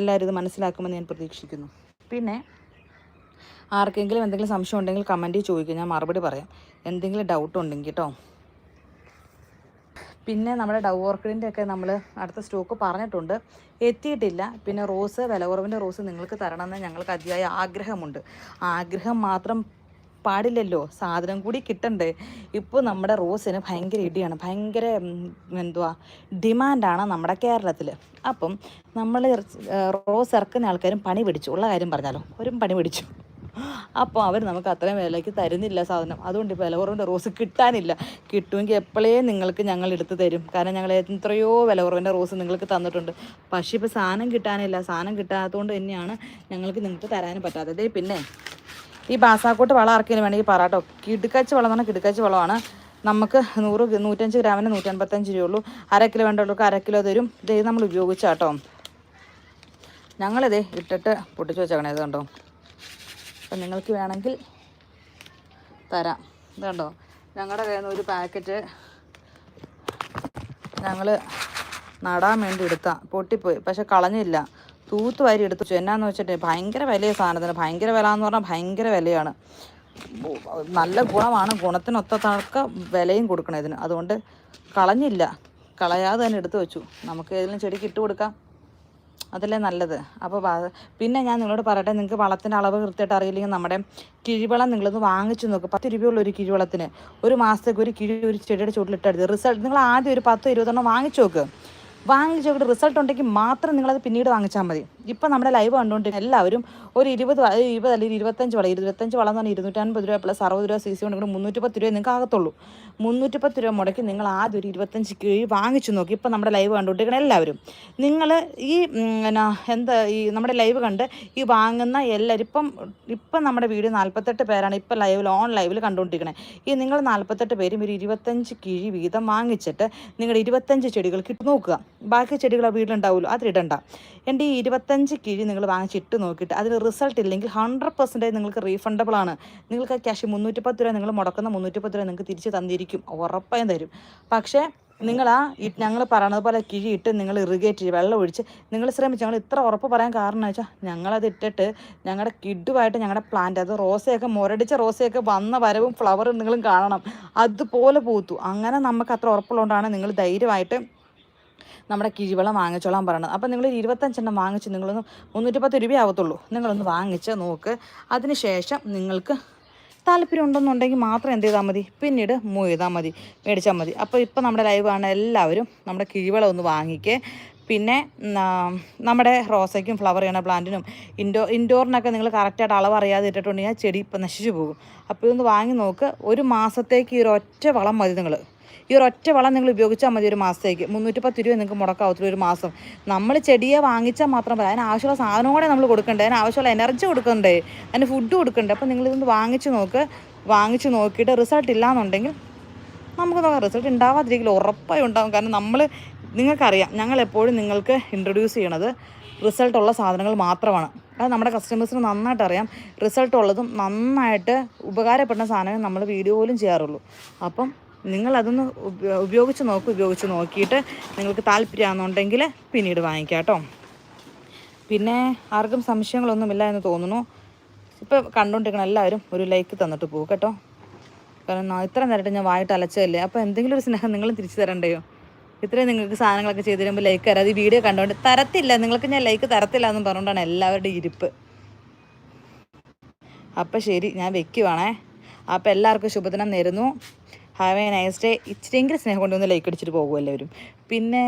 എല്ലാവരും ഇത് മനസ്സിലാക്കുമെന്ന് ഞാൻ പ്രതീക്ഷിക്കുന്നു. പിന്നെ ആർക്കെങ്കിലും എന്തെങ്കിലും സംശയം ഉണ്ടെങ്കിൽ കമന്റിൽ ചോദിക്കുക ഞാൻ മറുപടി പറയാം. എന്തെങ്കിലും ഡൗട്ട് ഉണ്ടെങ്കിൽ കേട്ടോ. പിന്നെ നമ്മുടെ ഡവ് ഓർക്കിഡിന്റെ ഒക്കെ നമ്മൾ അടുത്ത സ്റ്റോക്ക് പറഞ്ഞിട്ടുണ്ട്. എത്തിയിട്ടില്ല. പിന്നെ റോസ് വില കുറവിന്റെ റോസ് നിങ്ങൾക്ക് തരണമെന്ന് ഞങ്ങൾക്ക് അതിയായ ആഗ്രഹമുണ്ട്. ആഗ്രഹം മാത്രം പാടില്ലല്ലോ. സാധനം കൂടി കിട്ടണ്ടേ. ഇപ്പോൾ നമ്മുടെ റോസിന് ഭയങ്കര ഇടിയാണ്. ഭയങ്കര എന്തുവാ ഡിമാൻഡാണ് നമ്മുടെ കേരളത്തിൽ അപ്പം നമ്മൾ റോസ് ഇറക്കുന്ന ആൾക്കാരും പണി പിടിച്ചു. ഉള്ള കാര്യം പറഞ്ഞാലോ? ഒരു പണി പിടിച്ചു. അപ്പോൾ അവർ നമുക്ക് അത്രയും വിലയ്ക്ക് തരുന്നില്ല സാധനം. അതുകൊണ്ട് വില കുറവിന്റെ റോസ് കിട്ടാനില്ല. കിട്ടുമെങ്കിൽ എപ്പോഴേ നിങ്ങൾക്ക് ഞങ്ങൾ എടുത്ത് തരും. കാരണം ഞങ്ങൾ എത്രയോ വില കുറവിന്റെ റോസ് നിങ്ങൾക്ക് തന്നിട്ടുണ്ട്. പക്ഷേ ഇപ്പോൾ സാധനം കിട്ടാനില്ല. സാധനം കിട്ടാത്തതുകൊണ്ട് തന്നെയാണ് ഞങ്ങൾക്ക് നിങ്ങൾക്ക് തരാനും പറ്റാത്തത്. പിന്നെ ഈ ബാസാക്കോട്ട് വളം ആർക്കെങ്കിലും വേണമെങ്കിൽ പറട്ടോ കിടുക്കാച്ച് വളം എന്ന് പറഞ്ഞാൽ കിടുക്കാച്ച് വളമാണ്. നമുക്ക് നൂറ് നൂറ്റഞ്ച് ഗ്രാമിന് നൂറ്റൻപത്തഞ്ച് രൂപയുള്ളൂ. അര കിലോ വേണ്ടവർക്ക് അര കിലോ തരും. ഇത് നമ്മൾ ഉപയോഗിച്ചാട്ടോ. ഞങ്ങളിതേ ഇട്ടിട്ട് പൊട്ടിച്ച് വെച്ചേക്കണേ ഇത് കണ്ടോ? അപ്പം നിങ്ങൾക്ക് വേണമെങ്കിൽ തരാം. ഇതുണ്ടോ? ഞങ്ങളുടെ കയ്യിൽ നിന്ന് ഒരു പാക്കറ്റ് ഞങ്ങൾ നടാൻ വേണ്ടി എടുത്ത. പൊട്ടിപ്പോയി. പക്ഷെ കളഞ്ഞില്ല. തൂത്ത് വാരി എടുത്തു. എന്നാന്ന് വെച്ചിട്ട് ഭയങ്കര വിലയാണ് സാധനത്തിന്. ഭയങ്കര വില എന്ന് പറഞ്ഞാൽ ഭയങ്കര വിലയാണ്. നല്ല ഗുണമാണ്. ഗുണത്തിനൊത്ത തണുക്ക വിലയും കൊടുക്കണം ഇതിന്. അതുകൊണ്ട് കളഞ്ഞില്ല. കളയാതെ തന്നെ എടുത്തു വെച്ചു. നമുക്ക് ഏതെങ്കിലും ചെടിക്ക് ഇട്ട് കൊടുക്കാം. അതല്ലേ നല്ലത്? അപ്പോൾ പിന്നെ ഞാൻ നിങ്ങളോട് പറയട്ടെ നിങ്ങൾക്ക് വളത്തിന്റെ അളവ് കൃത്യമായിട്ട് അറിയില്ലെങ്കിൽ നമ്മുടെ കിഴിവളം നിങ്ങളൊന്ന് വാങ്ങിച്ചു നോക്ക്. പത്ത് രൂപയുള്ള ഒരു കിഴിവളത്തിന്. ഒരു മാസത്തേക്ക് ഒരു കിഴി ഒരു ചെടിയുടെ ചുവട്ടിലിട്ടെടുത്ത് റിസൾട്ട് നിങ്ങൾ ആദ്യം ഒരു പത്ത് ഇരുപതെണ്ണം വാങ്ങിച്ചു നോക്ക് വാങ്ങിച്ചോട്ട് റിസൾട്ട് ഉണ്ടെങ്കിൽ മാത്രം നിങ്ങളത് പിന്നീട് വാങ്ങിച്ചാൽ മതി. ഇപ്പം നമ്മുടെ ലൈവ് കണ്ടുകൊണ്ടിരിക്കുന്ന എല്ലാവരും ഒരു ഇരുപത് ഇരുപത് അല്ലെങ്കിൽ ഇരുപത്തഞ്ച് വള ഇരുപത്തഞ്ച് വളം എന്ന് പറഞ്ഞാൽ ഇരുന്നൂറ്റൻപത് രൂപ പ്ലസ് അറുപത് രൂപ സി സി കൊണ്ട് മുന്നൂറ്റിപ്പത്ത് രൂപ നിങ്ങൾക്ക് ആകത്തുള്ളൂ. മുന്നൂറ്റിപ്പത്ത് രൂപ മുടക്കി നിങ്ങൾ ആദ്യം ഒരു ഇരുപത്തഞ്ച് കിഴി വാങ്ങിച്ചു നോക്കി. ഇപ്പം നമ്മുടെ ലൈവ് കണ്ടുകൊണ്ടിരിക്കുന്ന എല്ലാവരും. നിങ്ങൾ ഈ എന്നാ എന്താ ഈ നമ്മുടെ ലൈവ് കണ്ട് ഈ വാങ്ങുന്ന എല്ലാവരും ഇപ്പം ഇപ്പം നമ്മുടെ വീഡിയോ നാൽപ്പത്തെട്ട് പേരാണ് ഇപ്പം ലൈവിൽ ഓൺ ലൈവിൽ കണ്ടുകൊണ്ടിരിക്കണേ. ഈ നിങ്ങൾ നാൽപ്പത്തെട്ട് പേരും ഒരു ഇരുപത്തഞ്ച് കിഴി വീതം വാങ്ങിച്ചിട്ട് നിങ്ങളുടെ ഇരുപത്തഞ്ച് ചെടികൾ കിട്ടി നോക്കുക. ബാക്കി ചെടികൾ ആ വീട്ടിലുണ്ടാവുമല്ലോ അതിലിടണ്ട എന്റെ ഈ ഇരുപത്തഞ്ച് കിഴി നിങ്ങൾ വാങ്ങിച്ചിട്ട് നോക്കിയിട്ട് അതിൽ റിസൾട്ട് ഇല്ലെങ്കിൽ ഹൺഡ്രഡ് പെർസെന്റേജ് നിങ്ങൾക്ക് റീഫണ്ടബിൾ ആണ്. നിങ്ങൾക്ക് ക്യാഷ് മുന്നൂറ്റിപ്പത്ത് രൂപ നിങ്ങൾ മുടക്കുന്ന മുന്നൂറ്റിപ്പത്ത് രൂപ നിങ്ങൾക്ക് തിരിച്ച് തന്നിരിക്കും. ഉറപ്പായും തരും. പക്ഷേ നിങ്ങൾ ആ ഞങ്ങൾ പറയണത് പോലെ കിഴിയിട്ട് നിങ്ങൾ ഇറിഗേറ്റ് ചെയ്ത് വെള്ളം ഒഴിച്ച് നിങ്ങൾ ശ്രമിച്ചു ഞങ്ങൾ ഇത്ര ഉറപ്പ് പറയാൻ കാരണം വെച്ചാൽ ഞങ്ങളത് ഇട്ടിട്ട് ഞങ്ങളുടെ കിഡുമായിട്ട് ഞങ്ങളുടെ പ്ലാന്റ് അത് റോസയൊക്കെ മുരടിച്ച റോസയൊക്കെ വന്ന വരവും ഫ്ലവറും നിങ്ങളും കാണണം. അതുപോലെ പൂത്തു. അങ്ങനെ നമുക്ക് അത്ര ഉറപ്പുള്ളതുകൊണ്ടാണ് നിങ്ങൾ ധൈര്യമായിട്ട് നമ്മുടെ കിഴിവെള്ളം വാങ്ങിച്ചോളാൻ പറയണത്. അപ്പം നിങ്ങൾ ഇരുപത്തഞ്ചെണ്ണം വാങ്ങിച്ച് നിങ്ങളൊന്ന് മുന്നൂറ്റിപ്പത്ത് രൂപ ആവത്തുള്ളൂ. നിങ്ങളൊന്ന് വാങ്ങിച്ച് നോക്ക്. അതിന് ശേഷം നിങ്ങൾക്ക് താല്പര്യം ഉണ്ടെന്നുണ്ടെങ്കിൽ മാത്രം എന്ത് ചെയ്താൽ മതി. പിന്നീട് മൂവ് ചെയ്താൽ മതി. മേടിച്ചാൽ മതി. അപ്പോൾ ഇപ്പോൾ നമ്മുടെ ലൈവ് കാണുന്ന എല്ലാവരും നമ്മുടെ കിഴിവെള്ളം ഒന്ന് വാങ്ങിക്കേ. പിന്നെ നമ്മുടെ റോസയ്ക്കും ഫ്ലവർ ചെയ്യണ പ്ലാന്റിനും ഇൻഡോ ഇൻഡോറിനൊക്കെ നിങ്ങൾ കറക്റ്റായിട്ട് അളവ് അറിയാതെ ഇട്ടിട്ടുണ്ടെങ്കിൽ ആ ചെടി ഇപ്പം നശിച്ചു പോകും. അപ്പോൾ ഇതൊന്ന് വാങ്ങി നോക്ക്. ഒരു മാസത്തേക്ക് ഈ ഒരു ഒറ്റ വളം മതി നിങ്ങൾ. ഈ ഒരു ഒറ്റ വളം നിങ്ങൾ ഉപയോഗിച്ചാൽ മതി ഒരു മാസത്തേക്ക്. മുന്നൂറ്റി പത്ത് രൂപ നിങ്ങൾക്ക് മുടക്കാവത്തുള്ളൂ ഒരു മാസം. നമ്മൾ ചെടിയെ വാങ്ങിച്ചാൽ മാത്രം പോരാ അതിന് ആവശ്യമുള്ള സാധനം കൂടെ നമ്മൾ കൊടുക്കണ്ടേ? അതിന് ആവശ്യമുള്ള എനർജി കൊടുക്കണ്ടേ? അതിന് ഫുഡ് കൊടുക്കണ്ടേ? അപ്പോൾ നിങ്ങളിതൊന്ന് വാങ്ങിച്ച് നോക്ക്. വാങ്ങിച്ച് നോക്കിയിട്ട് റിസൾട്ട് ഇല്ലാന്നുണ്ടെങ്കിൽ നമുക്ക് നോക്കാം. റിസൾട്ട് ഉണ്ടാവാതിരിക്കില്ല ഉറപ്പായി ഉണ്ടാകും കാരണം നമ്മൾ നിങ്ങൾക്കറിയാം. ഞങ്ങൾ എപ്പോഴും നിങ്ങൾക്ക് ഇൻട്രൊഡ്യൂസ് ചെയ്യണത് റിസൾട്ടുള്ള സാധനങ്ങൾ മാത്രമാണ്. അത് നമ്മുടെ കസ്റ്റമേഴ്സിന് നന്നായിട്ട് അറിയാം. റിസൾട്ടുള്ളതും നന്നായിട്ട് ഉപകാരപ്പെടുന്ന സാധനങ്ങൾ നമ്മൾ വീഡിയോ പോലും ചെയ്യാറുള്ളൂ. അപ്പം നിങ്ങളതൊന്ന് അതൊന്ന് ഉപയോഗിച്ച് നോക്കൂ ഉപയോഗിച്ച് നോക്കിയിട്ട് നിങ്ങൾക്ക് താല്പര്യമാണെന്നുണ്ടെങ്കിൽ പിന്നീട് വാങ്ങിക്കാം കേട്ടോ. പിന്നെ ആർക്കും സംശയങ്ങളൊന്നുമില്ല എന്ന് തോന്നുന്നു. ഇപ്പോൾ കണ്ടുകൊണ്ടിരിക്കണം എല്ലാവരും ഒരു ലൈക്ക് തന്നിട്ട് പോകും കേട്ടോ. കാരണം ഇത്ര നേരമായിട്ട് ഞാൻ വായിട്ട് അലച്ചതല്ലേ? അപ്പോൾ എന്തെങ്കിലും ഒരു സ്നേഹം നിങ്ങളും തിരിച്ചു തരണ്ടയോ? ഇത്രയും നിങ്ങൾക്ക് സാധനങ്ങളൊക്കെ ചെയ്ത് തരുമ്പോൾ ലൈക്ക് തരാതെ ഈ വീഡിയോ കണ്ടുകൊണ്ട് തരത്തില്ല. നിങ്ങൾക്ക് ഞാൻ ലൈക്ക് തരത്തില്ല എന്ന് പറഞ്ഞുകൊണ്ടാണ് എല്ലാവരുടെയും ഇരിപ്പ്. അപ്പം ശരി ഞാൻ വെക്കുവാണേ. അപ്പം എല്ലാവർക്കും ശുഭദിനം നേരുന്നു. ഹാവ് എ നൈസ് ഡേ ഇച്ചിരിയെങ്കിലും സ്നേഹം കൊണ്ടൊന്ന് ലൈക്ക് അടിച്ചിട്ട് പോകും എല്ലാവരും. പിന്നെ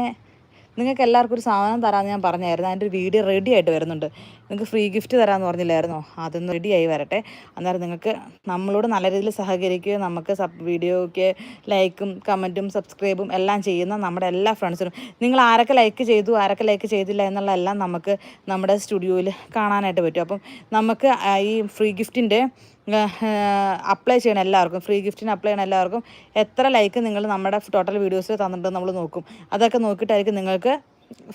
നിങ്ങൾക്ക് എല്ലാവർക്കും ഒരു സാധനം തരാമെന്ന് ഞാൻ പറഞ്ഞായിരുന്നു. അതിന്റെ ഒരു വീഡിയോ റെഡി ആയിട്ട് വരുന്നുണ്ട്. നിങ്ങൾക്ക് ഫ്രീ ഗിഫ്റ്റ് തരാമെന്ന് പറഞ്ഞില്ലായിരുന്നോ? അതൊന്ന് റെഡി ആയി വരട്ടെ. അന്നേരം നിങ്ങൾക്ക് നമ്മളോട് നല്ല രീതിയിൽ സഹകരിക്കുകയും നമുക്ക് സബ് വീഡിയോയ്ക്ക് ലൈക്കും കമന്റും സബ്സ്ക്രൈബും എല്ലാം ചെയ്യുന്ന നമ്മുടെ എല്ലാ ഫ്രണ്ട്സിനും നിങ്ങൾ ആരൊക്കെ ലൈക്ക് ചെയ്തു ആരൊക്കെ ലൈക്ക് ചെയ്തില്ല എന്നുള്ള എല്ലാം നമുക്ക് നമ്മുടെ സ്റ്റുഡിയോയിൽ കാണാനായിട്ട് പറ്റും. അപ്പം നമുക്ക് ഈ ഫ്രീ ഗിഫ്റ്റിന്റെ അപ്ലൈ ചെയ്യണം എല്ലാവർക്കും. ഫ്രീ ഗിഫ്റ്റിന് അപ്ലൈ ചെയ്യണം എല്ലാവർക്കും. എത്ര ലൈക്ക് നിങ്ങൾ നമ്മുടെ ടോട്ടൽ വീഡിയോസിൽ തന്നിട്ടുണ്ടെന്ന് നമ്മൾ നോക്കും. അതൊക്കെ നോക്കിയിട്ടായിരിക്കും നിങ്ങൾക്ക്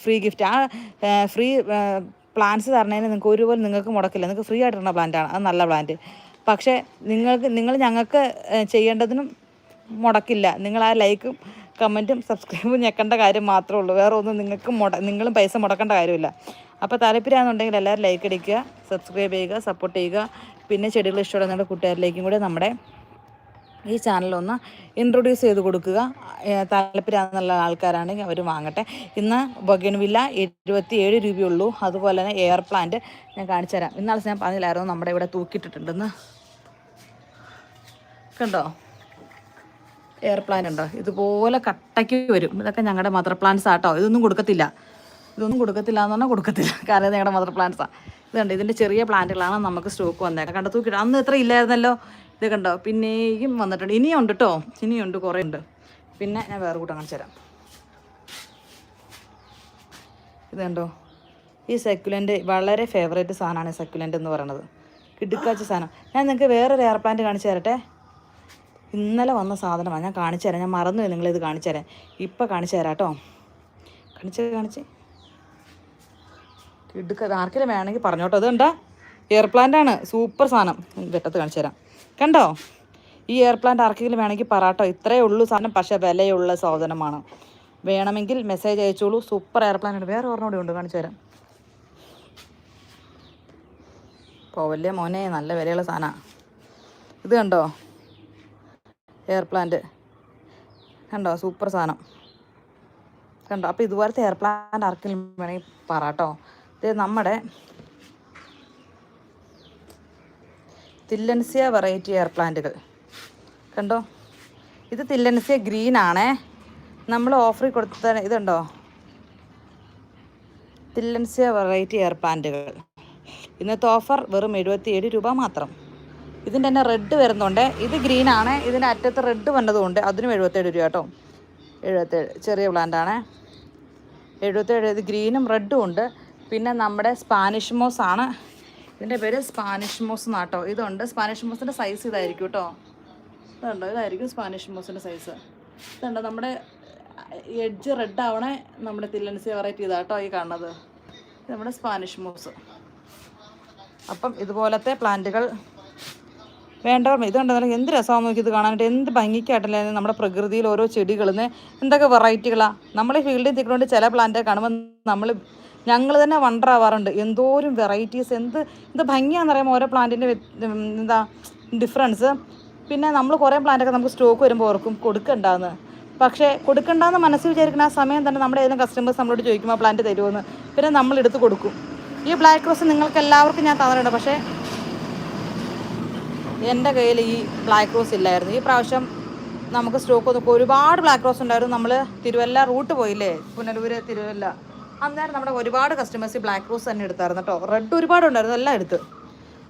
ഫ്രീ ഗിഫ്റ്റ് ആ ഫ്രീ പ്ലാന്റ്സ് തരണേന് നിങ്ങൾക്ക് ഒരുപോലെ പോലും നിങ്ങൾക്ക് മുടക്കില്ല. നിങ്ങൾക്ക് ഫ്രീ ആയിട്ടുള്ള പ്ലാന്റാണ് അത് നല്ല പ്ലാന്റ് പക്ഷേ നിങ്ങൾക്ക് നിങ്ങൾ ഞങ്ങൾക്ക് ചെയ്യേണ്ടതിനും മുടക്കില്ല. നിങ്ങൾ ആ ലൈക്കും കമന്റും സബ്സ്ക്രൈബും ഞെക്കേണ്ട കാര്യം മാത്രമേ ഉള്ളൂ. വേറെ ഒന്നും നിങ്ങൾക്ക് മുട നിങ്ങളും പൈസ മുടക്കേണ്ട കാര്യമില്ല. അപ്പോൾ താല്പര്യമാണെന്നുണ്ടെങ്കിൽ എല്ലാവരും ലൈക്ക് അടിക്കുക സബ്സ്ക്രൈബ് ചെയ്യുക സപ്പോർട്ട് ചെയ്യുക. പിന്നെ ചെടികൾ ഇഷ്ടപ്പെടുന്ന കൂട്ടുകാരിലേക്കും കൂടെ നമ്മുടെ ഈ ചാനലൊന്ന് ഇൻട്രൊഡ്യൂസ് ചെയ്ത് കൊടുക്കുക. താല്പര്യമാണെന്നുള്ള ആൾക്കാരാണെങ്കിൽ അവർ വാങ്ങട്ടെ. ഇന്ന് ബൊഗൻവില്ല എഴുപത്തി ഏഴ് രൂപയുള്ളൂ. അതുപോലെ തന്നെ എയർ പ്ലാന്റ് ഞാൻ കാണിച്ചു തരാം. ഇന്നാളെ ഞാൻ പറഞ്ഞില്ലായിരുന്നു നമ്മുടെ ഇവിടെ തൂക്കിയിട്ടിട്ടുണ്ടെന്ന് കണ്ടോ? എയർ പ്ലാന്റ് ഉണ്ടോ? ഇതുപോലെ കട്ടയ്ക്ക് വരും. ഇതൊക്കെ ഞങ്ങളുടെ മദർ പ്ലാന്റ്സ് ആട്ടോ ഇതൊന്നും കൊടുക്കത്തില്ല. ഇതൊന്നും കൊടുക്കത്തില്ല എന്ന് പറഞ്ഞാൽ കൊടുക്കത്തില്ല. കാരണം ഞങ്ങളുടെ മദർ പ്ലാന്റ്സാണ് ഇതുണ്ട്. ഇതിന്റെ ചെറിയ പ്ലാന്റുകളാണ് നമുക്ക് സ്റ്റോക്ക് വന്നേക്കാം കണ്ടോ തൂക്കിയിട്ട് അന്ന് ഇത്ര ഇല്ലായിരുന്നല്ലോ. ഇത് കണ്ടോ പിന്നെയും വന്നിട്ടുണ്ട്. ഇനിയും ഉണ്ട് കേട്ടോ ഇനിയും ഉണ്ട് കുറേ ഉണ്ട്. പിന്നെ ഞാൻ വേറെ കൂട്ടം കാണിച്ചു തരാം. ഇത് കണ്ടോ ഈ സെക്കുലന്റ് വളരെ ഫേവറേറ്റ് സാധനമാണ് സെക്കുലന്റ് എന്ന് പറയുന്നത് കിടുക്കാച്ച സാധനം. ഞാൻ നിങ്ങൾക്ക് വേറൊരു എയർ പ്ലാന്റ് കാണിച്ചു തരട്ടെ? ഇന്നലെ വന്ന സാധനമാണ്. ഞാൻ കാണിച്ചു തരാം. ഞാൻ മറന്നു നിങ്ങളിത് കാണിച്ചു തരാം ഇപ്പം കാണിച്ചു തരാം കേട്ടോ കാണിച്ച് കാണിച്ച്? കിടുക്ക ആർക്കെങ്കിലും വേണമെങ്കിൽ പറഞ്ഞോട്ടോ. അത് കണ്ടോ? എയർ പ്ലാന്റ് ആണ്. സൂപ്പർ സാധനം. വെട്ടത്ത് കാണിച്ചു തരാം. കണ്ടോ? ഈ എയർ പ്ലാന്റ് ആർക്കെങ്കിലും വേണമെങ്കിൽ പറയാട്ടോ ഇത്രയേ ഉള്ളൂ സാധനം പക്ഷേ വിലയുള്ള സാധനമാണ്. വേണമെങ്കിൽ മെസ്സേജ് അയച്ചോളൂ. സൂപ്പർ എയർ പ്ലാന്റ് ഉണ്ട്. വേറെ ഒരെണ്ണം കൂടി ഉണ്ട്. കാണിച്ചു തരാം. പോവല്ലേ മോനെ. നല്ല വിലയുള്ള സാധനമാണ് ഇത് കണ്ടോ? എയർ പ്ലാന്റ് കണ്ടോ? സൂപ്പർ സാധനം. കണ്ടോ? അപ്പോൾ ഇതുപോലത്തെ എയർ പ്ലാന്റ് ആർക്കെങ്കിലും വേണമെങ്കിൽ പറ കേട്ടോ. ഇത് നമ്മുടെ തില്ലൻസിയ വെറൈറ്റി എയർ പ്ലാന്റുകൾ. കണ്ടോ? ഇത് തില്ലൻസിയ ഗ്രീൻ ആണേ. നമ്മൾ ഓഫറിൽ കൊടുത്ത ഇതുണ്ടോ? തില്ലൻസിയ വെറൈറ്റി എയർ പ്ലാന്റുകൾ. ഇന്നത്തെ ഓഫർ വെറും എഴുപത്തിയേഴ് രൂപ മാത്രം. ഇതിന്റെ തന്നെ റെഡ് വരുന്നുണ്ട്. ഇത് ഗ്രീൻ ആണ്. ഇതിന്റെ അറ്റത്ത് റെഡ് വന്നതുകൊണ്ട് അതിനും എഴുപത്തേഴ് രൂപ കേട്ടോ. എഴുപത്തേഴ് ചെറിയ പ്ലാന്റാണ് എഴുപത്തേഴ് ഇത് ഗ്രീനും റെഡും ഉണ്ട്. പിന്നെ നമ്മുടെ സ്പാനിഷ് മോസ് ആണ്. ഇതിന്റെ പേര് സ്പാനിഷ് മോസ് എന്നാട്ടോ ഇതുണ്ട്. സ്പാനിഷ് മോസിന്റെ സൈസ് ഇതായിരിക്കും കേട്ടോ ഇതുണ്ടോ? ഇതായിരിക്കും സ്പാനിഷ് മോസിന്റെ സൈസ് ഇതുണ്ടോ? നമ്മുടെ എഡ്ജ് റെഡ് ആവണേ നമ്മുടെ തില്ലൻസി വെറൈറ്റി ഇതാട്ടോ ഈ കാണുന്നത്. നമ്മുടെ സ്പാനിഷ് മോസ് അപ്പം ഇതുപോലത്തെ പ്ലാന്റുകൾ വേണ്ടവർ നല്ല എന്ത് രസമാണെന്ന് നോക്കി ഇത് കാണാനായിട്ട്. എന്ത് ഭംഗിക്കായിട്ടല്ലേ നമ്മുടെ പ്രകൃതിയിൽ ഓരോ ചെടികളിന്ന് എന്തൊക്കെ വെറൈറ്റികളാണ് നമ്മൾ ഫീൽഡിൽ നിൽക്കുന്നതുകൊണ്ട് ചില പ്ലാന്റ് കാണുമ്പോൾ നമ്മൾ ഞങ്ങൾ തന്നെ വണ്ടർ ആവാറുണ്ട്. എന്തോരും വെറൈറ്റീസ് എന്ത് എന്ത് ഭംഗിയാണെന്ന് പറയുമ്പോൾ ഓരോ പ്ലാന്റിന്റെ എന്താ ഡിഫറൻസ് പിന്നെ നമ്മൾ കുറേ പ്ലാന്റൊക്കെ നമുക്ക് സ്റ്റോക്ക് വരുമ്പോൾ ഓർക്കും കൊടുക്കണ്ടാന്ന്. പക്ഷേ കൊടുക്കണ്ടെന്ന് മനസ്സിൽ വിചാരിക്കുന്ന ആ സമയം തന്നെ നമ്മുടെ ഏതെങ്കിലും കസ്റ്റമേഴ്സ് നമ്മളോട് ചോദിക്കുമ്പോൾ ആ പ്ലാന്റ് തരുമെന്ന് പിന്നെ നമ്മൾ എടുത്ത് കൊടുക്കും. ഈ ബ്ലാക്ക് റോസ് നിങ്ങൾക്ക് എല്ലാവർക്കും ഞാൻ തന്നിട്ടുണ്ട്. പക്ഷേ എന്റെ കയ്യിൽ ഈ ബ്ലാക്ക് റോസ് ഇല്ലായിരുന്നു. ഈ പ്രാവശ്യം നമുക്ക് സ്റ്റോക്ക് ഒന്നും ഒരുപാട് ബ്ലാക്ക് റോസ് ഉണ്ടായിരുന്നു. നമ്മൾ തിരുവല്ല റൂട്ട് പോയില്ലേ? പുനലൂര് തിരുവല്ല. അന്നേരം നമ്മുടെ ഒരുപാട് കസ്റ്റമേഴ്സ് ബ്ലാക്ക് റോസ് തന്നെ എടുത്തായിരുന്നു കേട്ടോ. റെഡ് ഒരുപാട് ഉണ്ടായിരുന്നു എല്ലാം എടുത്ത്.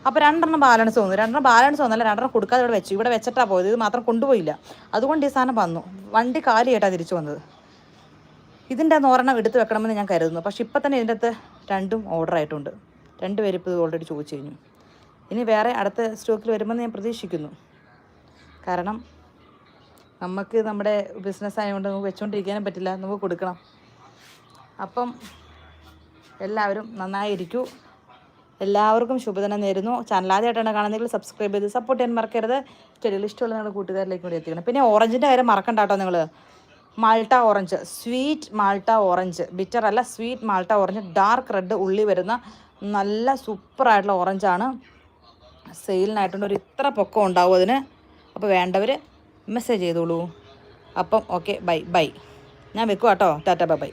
അപ്പോൾ രണ്ടെണ്ണം ബാലൻസ് വന്നു. രണ്ടെണ്ണം ബാലൻസ് വന്നല്ല രണ്ടെണ്ണം കൊടുക്കാതെ ഇവിടെ വെച്ചു. ഇവിടെ വെച്ചിട്ടാണ് പോയത്. ഇത് മാത്രം കൊണ്ടുപോയില്ല. അതുകൊണ്ട് ഈ സാധനം വന്നു. വണ്ടി കാലിയായിട്ടാണ് തിരിച്ചു വന്നത്. ഇതിന്റെ ഒരെണ്ണം എടുത്ത് വെക്കണമെന്ന് ഞാൻ കരുതുന്നു. പക്ഷേ ഇപ്പം തന്നെ ഇതിന്റെ അകത്ത് രണ്ടും ഓർഡർ ആയിട്ടുണ്ട്. രണ്ട് പേര് ഇപ്പോൾ ഓൾറെഡി ചോദിച്ചു കഴിഞ്ഞു. ഇനി വേറെ അടുത്ത സ്റ്റോക്കിൽ വരുമെന്ന് ഞാൻ പ്രതീക്ഷിക്കുന്നു. കാരണം നമുക്ക് നമ്മുടെ ബിസിനസ് ആയതുകൊണ്ട് നമുക്ക് വെച്ചുകൊണ്ടിരിക്കാനും പറ്റില്ല. നമുക്ക് കൊടുക്കണം. അപ്പം എല്ലാവരും നന്നായിരിക്കൂ. എല്ലാവർക്കും ശുഭദിനം നേരുന്നു. ചാനൽ ആദ്യമായിട്ടാണ് കാണുന്നതെങ്കിൽ സബ്സ്ക്രൈബ് ചെയ്ത് സപ്പോർട്ട് ചെയ്യാൻ മറക്കരുത്. ചെടികൾ ഇഷ്ടമുള്ള നിങ്ങളുടെ കൂട്ടുകാരിലേക്ക് കൂടി എത്തിക്കണം. പിന്നെ ഓറഞ്ചിന്റെ കാര്യം മറക്കണ്ട കേട്ടോ നിങ്ങൾ Malta orange sweet Malta orange bitter അല്ല sweet Malta orange dark red ഉള്ളി വരുന്ന നല്ല സൂപ്പറായിട്ടുള്ള ഓറഞ്ചാണ് സെയിലിനായിട്ടുണ്ട് ഒരു ഇത്ര പൊക്കം ഉണ്ടാവും അതിന്. അപ്പോൾ വേണ്ടവർ മെസ്സേജ് ചെയ്തോളൂ. അപ്പം ഓക്കെ ബൈ ബൈ ഞാൻ വെക്കുക കേട്ടോ. Tata bye bye